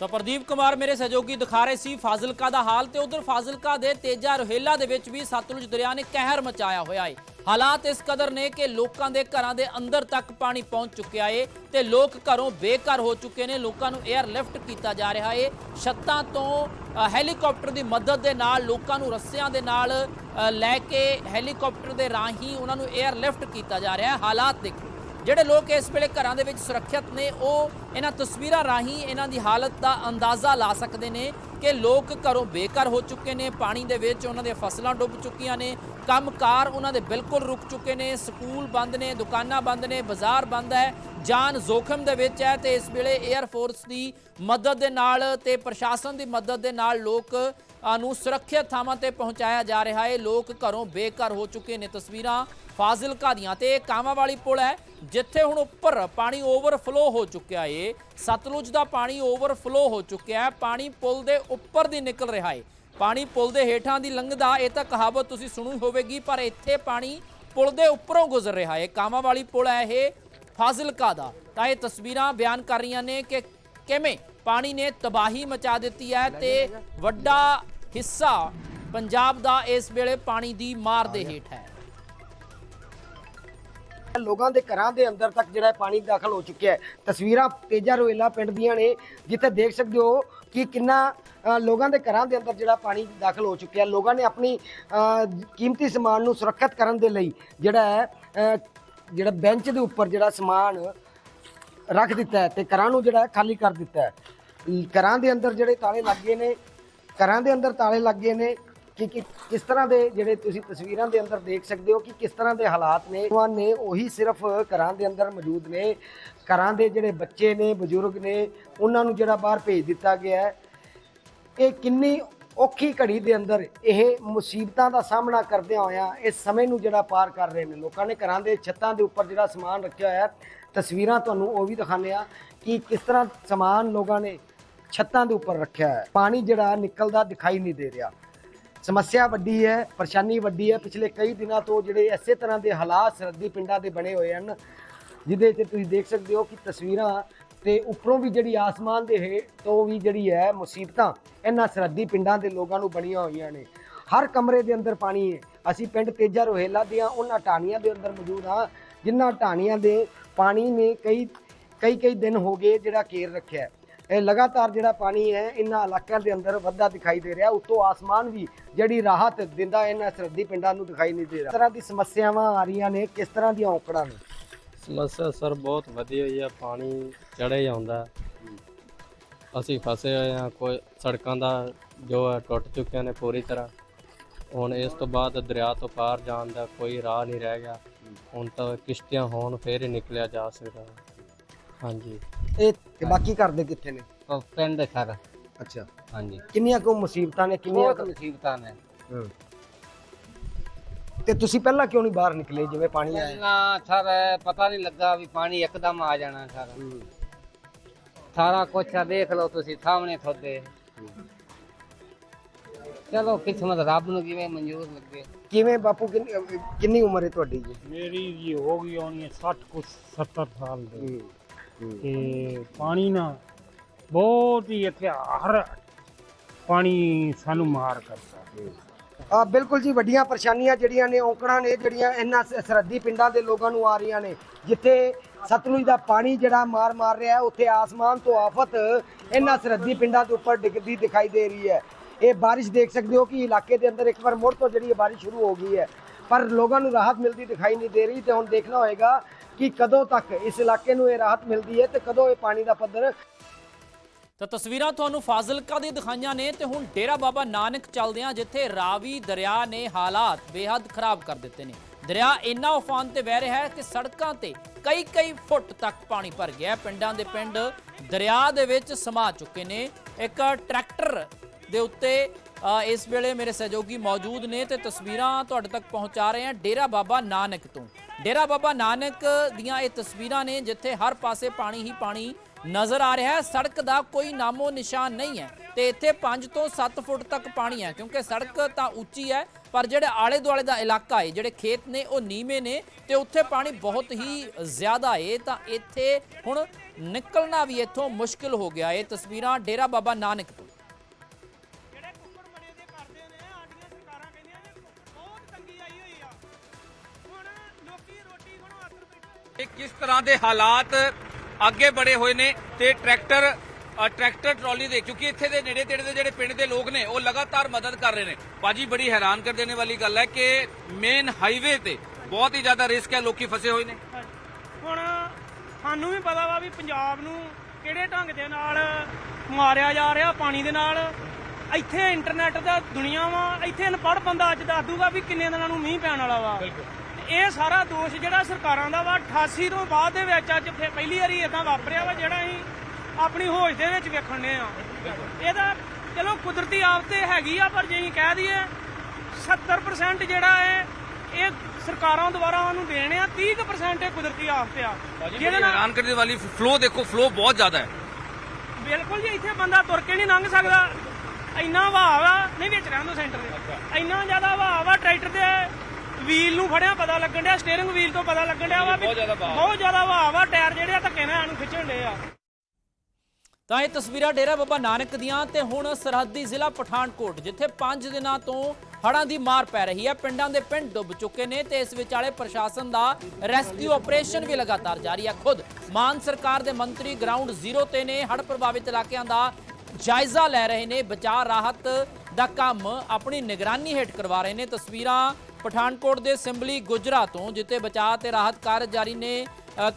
ਤਾਂ ਪ੍ਰਦੀਪ ਕੁਮਾਰ ਮੇਰੇ ਸਹਿਯੋਗੀ ਦਿਖਾ ਰਹੇ ਸੀ ਫਾਜ਼ਿਲਕਾ ਦਾ ਹਾਲ ਤੇ ਉਧਰ ਫਾਜ਼ਿਲਕਾ ਦੇ ਤੇਜਾ ਰੋਹੇਲਾ ਦੇ ਵਿੱਚ ਵੀ ਸਤਲੁਜ ਦਰਿਆ ਨੇ ਕਹਿਰ ਮਚਾਇਆ ਹੋਇਆ ਏ। ਹਾਲਾਤ ਇਸ ਕਦਰ ਨੇ ਕਿ ਲੋਕਾਂ ਦੇ ਘਰਾਂ ਦੇ ਅੰਦਰ ਤੱਕ ਪਾਣੀ ਪਹੁੰਚ ਚੁੱਕਿਆ ਏ ਤੇ ਲੋਕ ਘਰੋਂ ਬੇਘਰ ਹੋ ਚੁੱਕੇ ਨੇ। ਲੋਕਾਂ ਨੂੰ 에ਅਰ ਲਿਫਟ ਕੀਤਾ ਜਾ ਰਿਹਾ ਏ। ਛੱਤਾਂ ਤੋਂ ਅ, ਹੈਲੀਕਾਪਟਰ ਦੀ ਮਦਦ ਦੇ ਨਾਲ ਲੋਕਾਂ ਨੂੰ ਰੱਸਿਆਂ ਦੇ ਨਾਲ ਲੈ ਕੇ ਹੈਲੀਕਾਪਟਰ ਦੇ ਰਾਹੀਂ ਉਹਨਾਂ ਨੂੰ 에ਅਰ ਲਿਫਟ ਕੀਤਾ ਜਾ ਰਿਹਾ ਹਾਲਾਤ ਦੇਖੋ। ਜਿਹੜੇ ਲੋਕ ਇਸ ਵੇਲੇ ਘਰਾਂ ਦੇ ਵਿੱਚ ਸੁਰੱਖਿਅਤ ਨੇ, ਉਹ ਇਹਨਾਂ ਤਸਵੀਰਾਂ ਰਾਹੀਂ ਇਹਨਾਂ ਦੀ ਹਾਲਤ ਦਾ ਅੰਦਾਜ਼ਾ ਲਾ ਸਕਦੇ ਨੇ ਕਿ ਲੋਕ ਘਰੋਂ ਬੇਘਰ ਹੋ ਚੁੱਕੇ ਨੇ, ਪਾਣੀ ਦੇ ਵਿੱਚ ਉਹਨਾਂ ਦੀਆਂ ਫਸਲਾਂ ਡੁੱਬ ਚੁੱਕੀਆਂ ਨੇ, ਕੰਮਕਾਰ ਉਹਨਾਂ ਦੇ ਬਿਲਕੁਲ ਰੁਕ ਚੁੱਕੇ ਨੇ, ਸਕੂਲ ਬੰਦ ਨੇ, ਦੁਕਾਨਾਂ ਬੰਦ ਨੇ, ਬਾਜ਼ਾਰ ਬੰਦ ਹੈ, ਜਾਨ ਜ਼ੋਖਮ ਦੇ ਵਿੱਚ ਹੈ ਤੇ ਇਸ ਵੇਲੇ 에ਅਰ ਫੋਰਸ ਦੀ ਮਦਦ ਦੇ ਨਾਲ ਤੇ ਪ੍ਰਸ਼ਾਸਨ ਦੀ ਮਦਦ ਦੇ ਨਾਲ ਲੋਕ ਨੂੰ ਸੁਰੱਖਿਅਤ ਥਾਵਾਂ ਤੇ ਪਹੁੰਚਾਇਆ ਜਾ ਰਿਹਾ ਹੈ। ਲੋਕ ਘਰੋਂ ਬੇਘਰ ਹੋ ਚੁੱਕੇ ਨੇ ਤਸਵੀਰਾਂ। ਫਾਜ਼ਿਲਕਾ ਦੀਆਂ ਤੇ ਇਹ ਕਾਵਾਂ ਵਾਲੀ ਪੁਲ ਹੈ, ਜਿੱਥੇ ਹੁਣ ਉੱਪਰ ਪਾਣੀ ਓਵਰਫਲੋ ਹੋ ਚੁੱਕਿਆ ਏ। ਸਤਲੁਜ ਦਾ ਪਾਣੀ ਓਵਰਫਲੋ ਹੋ ਚੁੱਕਿਆ ਹੈ, ਪਾਣੀ ਪੁਲ ਦੇ ਉੱਪਰ ਦੀ ਨਿਕਲ ਰਿਹਾ ਏ। ਪਾਣੀ ਪੁਲ ਦੇ ਹੇਠਾਂ ਦੀ ਲੰਘਦਾ, ਇਹ ਤਾਂ ਕਹਾਵਤ ਤੁਸੀਂ ਸੁਣੀ ਹੋਵੇਗੀ, ਪਰ ਇੱਥੇ ਪਾਣੀ ਪੁਲ ਦੇ ਉੱਪਰੋਂ ਗੁਜ਼ਰ ਰਿਹਾ ਏ। ਕਾਮਾਂ ਵਾਲੀ ਪੁਲ ਹੈ ਇਹ ਫਾਜ਼ਿਲਕਾ ਦਾ। ਤਾਂ ਇਹ ਤਸਵੀਰਾਂ ਬਿਆਨ ਕਰ ਰਹੀਆਂ ਨੇ ਕਿ ਕਿਵੇਂ ਪਾਣੀ ਨੇ ਤਬਾਹੀ ਮਚਾ ਦਿੱਤੀ ਹੈ ਤੇ ਵੱਡਾ ਹਿੱਸਾ ਪੰਜਾਬ ਦਾ ਇਸ ਵੇਲੇ ਪਾਣੀ ਦੀ ਮਾਰ ਦੇ ਹੇਠ ਹੈ। ਲੋਕਾਂ ਦੇ ਘਰਾਂ ਦੇ ਅੰਦਰ ਤੱਕ ਜਿਹੜਾ ਹੈ ਪਾਣੀ ਦਾਖਲ ਹੋ ਚੁੱਕਿਆ ਹੈ। ਤਸਵੀਰਾਂ ਤੇਜਾ ਰੋਏਲਾ ਪਿੰਡ ਦੀਆਂ ਨੇ, ਜਿੱਥੇ ਦੇਖ ਸਕਦੇ ਹੋ ਕਿ ਕਿੰਨਾ ਲੋਕਾਂ ਦੇ ਘਰਾਂ ਦੇ ਅੰਦਰ ਜਿਹੜਾ ਪਾਣੀ ਦਾਖਲ ਹੋ ਚੁੱਕਿਆ ਲੋਕਾਂ ਨੇ ਆਪਣੀ ਕੀਮਤੀ ਸਮਾਨ ਨੂੰ ਸੁਰੱਖਿਅਤ ਕਰਨ ਦੇ ਲਈ ਜਿਹੜਾ ਹੈ ਜਿਹੜਾ ਬੈਂਚ ਦੇ ਉੱਪਰ ਜਿਹੜਾ ਸਮਾਨ ਰੱਖ ਦਿੱਤਾ ਹੈ ਤੇ ਘਰਾਂ ਨੂੰ ਜਿਹੜਾ ਖਾਲੀ ਕਰ ਦਿੱਤਾ ਹੈ। ਘਰਾਂ ਦੇ ਅੰਦਰ ਜਿਹੜੇ ਤਾਲੇ ਲੱਗੇ ਨੇ, ਘਰਾਂ ਦੇ ਅੰਦਰ ਤਾਲੇ ਲੱਗੇ ਨੇ ਕਿ ਕਿ ਕਿਸ ਤਰ੍ਹਾਂ ਦੇ ਜਿਹੜੇ ਤੁਸੀਂ ਤਸਵੀਰਾਂ ਦੇ ਅੰਦਰ ਦੇਖ ਸਕਦੇ ਹੋ ਕਿ ਕਿਸ ਤਰ੍ਹਾਂ ਦੇ ਹਾਲਾਤ ਨੇ? ਉਹਨਾਂ ਨੇ ਉਹੀ ਸਿਰਫ ਘਰਾਂ ਦੇ ਅੰਦਰ ਮੌਜੂਦ ਨੇ। ਘਰਾਂ ਦੇ ਜਿਹੜੇ ਬੱਚੇ ਨੇ, ਬਜ਼ੁਰਗ ਨੇ, ਉਹਨਾਂ ਨੂੰ ਜਿਹੜਾ ਬਾਹਰ ਭੇਜ ਦਿੱਤਾ ਗਿਆ ਹੈ। ਇਹ ਕਿੰਨੀ ਔਖੀ ਘੜੀ ਦੇ ਅੰਦਰ ਇਹ ਮੁਸੀਬਤਾਂ ਦਾ ਸਾਹਮਣਾ ਕਰਦਿਆਂ ਹੋਇਆਂ ਇਸ ਸਮੇਂ ਨੂੰ ਜਿਹੜਾ ਪਾਰ ਕਰ ਰਹੇ ਨੇ। ਲੋਕਾਂ ਨੇ ਘਰਾਂ ਦੇ ਛੱਤਾਂ ਦੇ ਉੱਪਰ ਜਿਹੜਾ ਸਮਾਨ ਰੱਖਿਆ ਹੋਇਆ ਤਸਵੀਰਾਂ ਤੁਹਾਨੂੰ ਉਹ ਵੀ ਦਿਖਾਉਂਦੇ ਆ ਕਿ ਕਿਸ ਤਰ੍ਹਾਂ ਸਮਾਨ ਲੋਕਾਂ ਨੇ ਛੱਤਾਂ ਦੇ ਉੱਪਰ ਰੱਖਿਆ ਹੈ। ਪਾਣੀ ਜਿਹੜਾ ਨਿਕਲਦਾ ਦਿਖਾਈ ਨਹੀਂ ਦੇ ਰਿਹਾ। ਸਮੱਸਿਆ ਵੱਡੀ ਹੈ, ਪਰੇਸ਼ਾਨੀ ਵੱਡੀ ਹੈ। ਪਿਛਲੇ ਕਈ ਦਿਨਾਂ ਤੋਂ ਜਿਹੜੇ ਇਸੇ ਤਰ੍ਹਾਂ ਦੇ ਹਾਲਾਤ ਸਰਹੱਦੀ ਪਿੰਡਾਂ ਦੇ ਬਣੇ ਹੋਏ ਹਨ, ਜਿਹਦੇ 'ਚ ਤੁਸੀਂ ਦੇਖ ਸਕਦੇ ਹੋ ਕਿ ਤਸਵੀਰਾਂ ਤੇ ਉੱਪਰੋਂ ਵੀ ਜਿਹੜੀ ਆਸਮਾਨ ਦੇ ਹੇਠ ਤੋਂ ਵੀ ਜਿਹੜੀ ਹੈ ਮੁਸੀਬਤਾਂ ਇਹਨਾਂ ਸਰਹੱਦੀ ਪਿੰਡਾਂ ਦੇ ਲੋਕਾਂ ਨੂੰ ਬਣੀਆਂ ਹੋਈਆਂ ਨੇ। ਹਰ ਕਮਰੇ ਦੇ ਅੰਦਰ ਪਾਣੀ ਹੈ। ਅਸੀਂ ਪਿੰਡ ਤੇਜਾ ਰੋਹੇਲਾ ਦੀਆਂ ਉਹਨਾਂ ਟਾਹਣੀਆਂ ਦੇ ਅੰਦਰ ਮੌਜੂਦ ਹਾਂ, ਜਿਨ੍ਹਾਂ ਟਾਹਣੀਆਂ ਦੇ ਪਾਣੀ ਨੇ ਕਈ ਕਈ ਕਈ ਦਿਨ ਹੋ ਗਏ ਜਿਹੜਾ ਘੇਰ ਰੱਖਿਆ ਇਹ ਲਗਾਤਾਰ ਜਿਹੜਾ ਪਾਣੀ ਹੈ, ਇਹਨਾਂ ਇਲਾਕਿਆਂ ਦੇ ਅੰਦਰ ਵੱਧਦਾ ਦਿਖਾਈ ਦੇ ਰਿਹਾ। ਉੱਤੋਂ ਆਸਮਾਨ ਵੀ ਜਿਹੜੀ ਰਾਹਤ ਦਿੰਦਾ ਇਹਨਾਂ ਸਰਹੱਦੀ ਪਿੰਡਾਂ ਨੂੰ ਦਿਖਾਈ ਨਹੀਂ ਦੇ ਰਿਹਾ। ਇਸ ਤਰ੍ਹਾਂ ਦੀ ਸਮੱਸਿਆਵਾਂ ਆ ਰਹੀਆਂ ਨੇ? ਕਿਸ ਤਰ੍ਹਾਂ ਦੀਆਂ ਔਕੜਾਂ ਨੇ? ਸਮੱਸਿਆ ਸਰ ਬਹੁਤ ਵਧੀ ਹੋਈ ਆ, ਪਾਣੀ ਚੜੇ ਆਉਂਦਾ। ਅਸੀਂ ਫਸੇ ਹੋਏ ਆ ਕੋਈ ਸੜਕਾਂ ਦਾ ਜੋ ਹੈ ਟੁੱਟ ਚੁੱਕਿਆ ਨੇ ਪੂਰੀ ਤਰ੍ਹਾਂ। ਹੁਣ ਇਸ ਤੋਂ ਬਾਅਦ ਦਰਿਆ ਤੋਂ ਪਾਰ ਜਾਣ ਦਾ ਕੋਈ ਰਾਹ ਨਹੀਂ ਰਹਿ ਗਿਆ। ਹੁਣ ਤਾਂ ਕਿਸ਼ਤੀਆਂ ਹੋਣ, ਫੇਰ ਹੀ ਨਿਕਲਿਆ ਜਾ ਸਕਦਾ। ਹਾਂਜੀ। ਇਹ ਤੇ ਬਾਕੀ ਘਰ ਦੇ ਕਿੱਥੇ ਨੇ? ਪਿੰਡ ਖਰ ਅੱਛਾ। ਹਾਂਜੀ। ਕਿੰਨੀਆਂ ਕੁ ਮੁਸੀਬਤਾਂ ਨੇ ਕਿੰਨੀਆਂ ਬਹੁਤ ਕੁ- ਮੁਸੀਬਤਾਂ ਨੇ। ਹੂੰ। ਤੇ ਤੁਸੀਂ ਪਹਿਲਾਂ ਕਿਉਂ ਨਹੀਂ ਬਾਹਰ ਨਿਕਲੇ ਜਿਵੇਂ ਪਾਣੀ ਆਇਆ? ਨਾ ਸਰ ਪਤਾ ਨਹੀਂ ਲੱਗਾ ਵੀ ਪਾਣੀ ਇੱਕਦਮ ਆ ਜਾਣਾ ਸਰ। ਸਾਰਾ ਕੁਛ ਆ ਦੇਖ ਲਓ ਤੁਸੀਂ ਸਾਹਮਣੇ ਤੁਹਾਡੇ। ਚਲੋ ਕਿਸਮਤ ਰੱਬ ਨੂੰ ਕਿਵੇਂ ਮਨਜ਼ੂਰ ਲੱਗੇ। ਕਿਵੇਂ ਬਾਪੂ ਕਿੰਨੀ ਅਹ ਕਿੰਨੀ ਉਮਰ ਹੈ ਤੁਹਾਡੀ ਜੀ? ਮੇਰੀ ਜੀ ਹੋ ਗਈ ਹੋਣੀ ਹੈ 60 ਕੁ 70 ਸਾਲ ਦੇ। ਤੇ ਪਾਣੀ ਨਾ ਬਹੁਤ ਹੀ ਇੱਥੇ ਹਰ ਪਾਣੀ ਸਾਨੂੰ ਮਾਰ ਕਰਦਾ। ਆ ਬਿਲਕੁਲ ਜੀ ਵੱਡੀਆਂ ਪਰੇਸ਼ਾਨੀਆਂ ਜਿਹੜੀਆਂ ਨੇ ਔਕੜਾਂ ਨੇ ਜਿਹੜੀਆਂ ਇਹਨਾਂ ਸਰਹੱਦੀ ਪਿੰਡਾਂ ਦੇ ਲੋਕਾਂ ਨੂੰ ਆ ਰਹੀਆਂ ਨੇ। ਜਿੱਥੇ ਸਤਲੁਜ ਦਾ ਪਾਣੀ ਜਿਹੜਾ ਮਾਰ ਮਾਰ ਰਿਹਾ ਹੈ ਉੱਥੇ ਆਸਮਾਨ ਤੋਂ ਆਫਤ ਇਹਨਾਂ ਸਰਹੱਦੀ ਪਿੰਡਾਂ ਦੇ ਉੱਪਰ ਡਿੱਗਦੀ ਦਿਖਾਈ ਦੇ ਰਹੀ ਹੈ। ਇਹ ਬਾਰਿਸ਼ ਦੇਖ ਸਕਦੇ ਹੋ ਕਿ ਇਲਾਕੇ ਦੇ ਅੰਦਰ ਇੱਕ ਵਾਰ ਮੁੜ ਤੋਂ ਜਿਹੜੀ ਇਹ ਬਾਰਿਸ਼ ਸ਼ੁਰੂ ਹੋ ਗਈ ਹੈ। ਪਰ ਲੋਕਾਂ ਨੂੰ ਰਾਹਤ ਮਿਲਦੀ ਦਿਖਾਈ ਨਹੀਂ ਦੇ ਰਹੀ ਤੇ ਹੁਣ ਦੇਖਣਾ ਹੋਏਗਾ ਕਿ ਕਦੋਂ ਤੱਕ ਇਸ ਇਲਾਕੇ ਨੂੰ ਇਹ ਰਾਹਤ ਮਿਲਦੀ ਹੈ ਤੇ ਕਦੋਂ ਇਹ ਪਾਣੀ ਦਾ ਪੱਧਰ ਤਾਂ ਤਸਵੀਰਾਂ ਤੁਹਾਨੂੰ ਫਾਜ਼ਿਲਕਾ ਦੀ ਦਿਖਾਈਆਂ ਨੇ ਤੇ ਹੁਣ ਡੇਰਾ ਬਾਬਾ ਨਾਨਕ ਚੱਲਦੇ ਹਾਂ ਜਿੱਥੇ ਰਾਵੀ ਦਰਿਆ ਨੇ ਹਾਲਾਤ ਬੇਹੱਦ ਖਰਾਬ ਕਰ ਦਿੱਤੇ ਨੇ। ਦਰਿਆ ਇੰਨਾ ਉਫਾਨ ਤੇ ਵਹਿ ਰਿਹਾ ਹੈ ਕਿ ਸੜਕਾਂ ਤੇ ਕਈ ਕਈ ਫੁੱਟ ਤੱਕ ਪਾਣੀ ਭਰ ਗਿਆ ਪਿੰਡਾਂ ਦੇ ਪਿੰਡ ਦਰਿਆ ਦੇ ਵਿੱਚ ਸਮਾ ਚੁੱਕੇ ਨੇ। ਇੱਕ ਟਰੈਕਟਰ ਦੇ ਉੱਤੇ ਇਸ ਵੇਲੇ ਮੇਰੇ ਸਹਿਯੋਗੀ ਮੌਜੂਦ ਨੇ ਤੇ ਤਸਵੀਰਾਂ ਤੁਹਾਡੇ ਤੱਕ ਪਹੁੰਚਾ ਰਹੇ ਹਾਂ ਡੇਰਾ ਬਾਬਾ ਨਾਨਕ ਤੋਂ। ਡੇਰਾ ਬਾਬਾ ਨਾਨਕ ਦੀਆਂ ਇਹ ਤਸਵੀਰਾਂ ਨੇ ਜਿੱਥੇ ਹਰ ਪਾਸੇ ਪਾਣੀ ਹੀ ਪਾਣੀ ਨਜ਼ਰ ਆ ਰਿਹਾ ਹੈ। ਸੜਕ ਦਾ ਕੋਈ ਨਾਮੋ ਨਿਸ਼ਾਨ ਨਹੀਂ ਹੈ ਤੇ ਇੱਥੇ 5 ਤੋਂ 7 ਫੁੱਟ ਤੱਕ ਪਾਣੀ ਹੈ ਕਿਉਂਕਿ ਸੜਕ ਤਾਂ ਉੱਚੀ ਹੈ, ਪਰ ਜਿਹੜੇ ਆਲੇ ਦੁਆਲੇ ਦਾ ਇਲਾਕਾ ਹੈ, ਜਿਹੜੇ ਖੇਤ ਨੇ ਉਹ ਨੀਵੇਂ ਨੇ ਤੇ ਉੱਥੇ ਪਾਣੀ ਬਹੁਤ ਹੀ ਜ਼ਿਆਦਾ ਹੈ। ਤਾਂ ਇੱਥੇ ਹੁਣ ਨਿਕਲਣਾ ਵੀ ਇੱਥੋਂ ਮੁਸ਼ਕਿਲ ਹੋ ਗਿਆ। ਇਹ ਤਸਵੀਰਾਂ ਡੇਰਾ ਬਾਬਾ ਨਾਨਕ ਤੋਂ। ਇਹ ਕਿਸ ਤਰ੍ਹਾਂ ਦੇ ਹਾਲਾਤ ਅੱਗੇ ਬੜੇ ਹੋਏ ਨੇ ਤੇ ਟਰੈਕਟਰ ਟਰੈਕਟਰ ਟਰਾਲੀ ਦੇ ਕਿਉਂਕਿ ਇੱਥੇ ਦੇ ਨੇੜੇ ਤੇੜੇ ਦੇ ਜਿਹੜੇ ਪਿੰਡ ਦੇ ਲੋਕ ਨੇ ਉਹ ਲਗਾਤਾਰ ਮਦਦ ਕਰ ਰਹੇ ਨੇ। ਬਾਜੀ ਬੜੀ ਹੈਰਾਨ ਕਰ ਦੇਣੇ ਵਾਲੀ ਗੱਲ ਹੈ ਕਿ ਮੇਨ ਹਾਈਵੇ ਤੇ ਬਹੁਤ ਹੀ ਜ਼ਿਆਦਾ ਰਿਸਕ ਹੈ ਲੋਕੀ ਫਸੇ ਹੋਏ ਨੇ। ਹੁਣ ਸਾਨੂੰ ਵੀ ਪਤਾ ਵਾ ਵੀ ਪੰਜਾਬ ਨੂੰ ਕਿਹੜੇ ਢੰਗ ਦੇ ਨਾਲ ਮਾਰਿਆ ਜਾ ਰਿਹਾ ਪਾਣੀ ਦੇ ਨਾਲ। ਇੱਥੇ ਇੰਟਰਨੈਟ ਦਾ ਦੁਨੀਆ ਵਾ ਇੱਥੇ ਅਨਪੜ੍ਹ ਬੰਦਾ ਅੱਜ ਦੱਸ ਦੂਗਾ ਵੀ ਕਿੰਨੇ ਦਿਨਾਂ ਨੂੰ ਮੀਂਹ ਪੈਣ ਵਾਲਾ ਵਾ। ਇਹ ਸਾਰਾ ਦੋਸ਼ ਜਿਹੜਾ ਸਰਕਾਰਾਂ ਦਾ ਵਾ 88 ਤੋਂ ਬਾਅਦ ਦੇ ਵਿੱਚ ਅੱਜ ਫਿਰ ਪਹਿਲੀ ਵਾਰੀ ਇਦਾਂ ਵਾਪਰਿਆ ਵਾ ਜਿਹੜਾ ਅਸੀਂ ਆਪਣੀ ਹੋਸ਼ ਦੇ ਵਿੱਚ ਵੇਖਣ ਨੇ ਆ। ਇਹਦਾ ਚਲੋ ਕੁਦਰਤੀ ਆਫਤ ਹੈਗੀ ਆ ਪਰ ਜੇ ਅਸੀਂ ਕਹਿ ਦਈਏ 70% ਜਿਹੜਾ ਹੈ ਇਹ ਸਰਕਾਰਾਂ ਦੁਆਰਾ ਉਹਨੂੰ ਦੇਣ ਆ 30% ਇਹ ਕੁਦਰਤੀ ਆਫਤ ਆ। ਜਿਹਦੇ ਨਾਲ ਹੈਰਾਨ ਕਰਨ ਵਾਲੀ ਫਲੋ ਦੇਖੋ ਫਲੋ ਬਹੁਤ ਜ਼ਿਆਦਾ ਹੈ। ਬਿਲਕੁਲ ਜੀ ਇੱਥੇ ਬੰਦਾ ਤੁਰ ਕੇ ਨਹੀਂ ਲੰਘ ਸਕਦਾ। ਇੰਨਾ ਵਹਾਅ ਵਾ ਨਹੀਂ ਵਿੱਚ ਰਹਿਣ ਦੋ ਸੈਂਟਰ ਦੇ। ਇੰਨਾ ਜ਼ਿਆਦਾ ਵਹਾਅ ਵਾ ਟਰੈਕਟਰ ਦੇ ਵੀਲ ਨੂੰ ਫੜਿਆ ਪਤਾ ਲੱਗਣ ਡਿਆ ਸਟੀਅਰਿੰਗ ਵੀਲ ਤੋਂ ਪਤਾ ਲੱਗਣ ਡਿਆ ਵਾ ਵੀ ਬਹੁਤ ਜ਼ਿਆਦਾ ਵਹਾਅ। ਬਹੁਤ ਜ਼ਿਆਦਾ ਵਹਾਅ ਵਾ ਟਾਇਰ ਜਿਹੜੇ ਆ ਧੱਕੇ ਨਾਲ ਇਹਨੂੰ ਖਿੱਚਣ ਡੇ ਆ। ਤਾਂ ਇਹ ਤਸਵੀਰਾਂ ਡੇਰਾ ਬਾਬਾ ਨਾਨਕ ਦੀਆਂ ਤੇ ਹੁਣ ਸਰਹੱਦੀ ਜ਼ਿਲ੍ਹਾ ਪਠਾਨਕੋਟ ਜਿੱਥੇ 5 ਦਿਨਾਂ ਤੋਂ ਹੜ੍ਹਾਂ ਦੀ ਮਾਰ ਪੈ ਰਹੀ ਹੈ ਪਿੰਡਾਂ ਦੇ ਪਿੰਡ ਡੁੱਬ ਚੁੱਕੇ ਨੇ ਤੇ ਇਸ ਵਿਚਾਲੇ ਪ੍ਰਸ਼ਾਸਨ ਦਾ ਰੈਸਕਿਊ ਆਪਰੇਸ਼ਨ ਵੀ ਲਗਾਤਾਰ ਜਾਰੀ ਹੈ ਖੁਦ ਮਾਨ ਸਰਕਾਰ ਦੇ ਮੰਤਰੀ ਗਰਾਊਂਡ ਜ਼ੀਰੋ ਤੇ ਨੇ ਹੜ੍ਹ ਪ੍ਰਭਾਵਿਤ ਇਲਾਕਿਆਂ ਦਾ ਜਾਇਜ਼ਾ ਲੈ ਰਹੇ ਨੇ। ਬਚਾਅ ਰਾਹਤ ਦਾ ਕੰਮ ਆਪਣੀ ਨਿਗਰਾਨੀ ਹੇਠ ਕਰਵਾ ਰਹੇ ਨੇ। ਤਸਵੀਰਾਂ ਪਠਾਨਕੋਟ ਦੇ ਸਿੰਬਲੀ ਗੁਜਰਾ ਤੋਂ, ਜਿੱਥੇ ਬਚਾਅ ਤੇ ਰਾਹਤ ਕਾਰਜ ਜਾਰੀ ਨੇ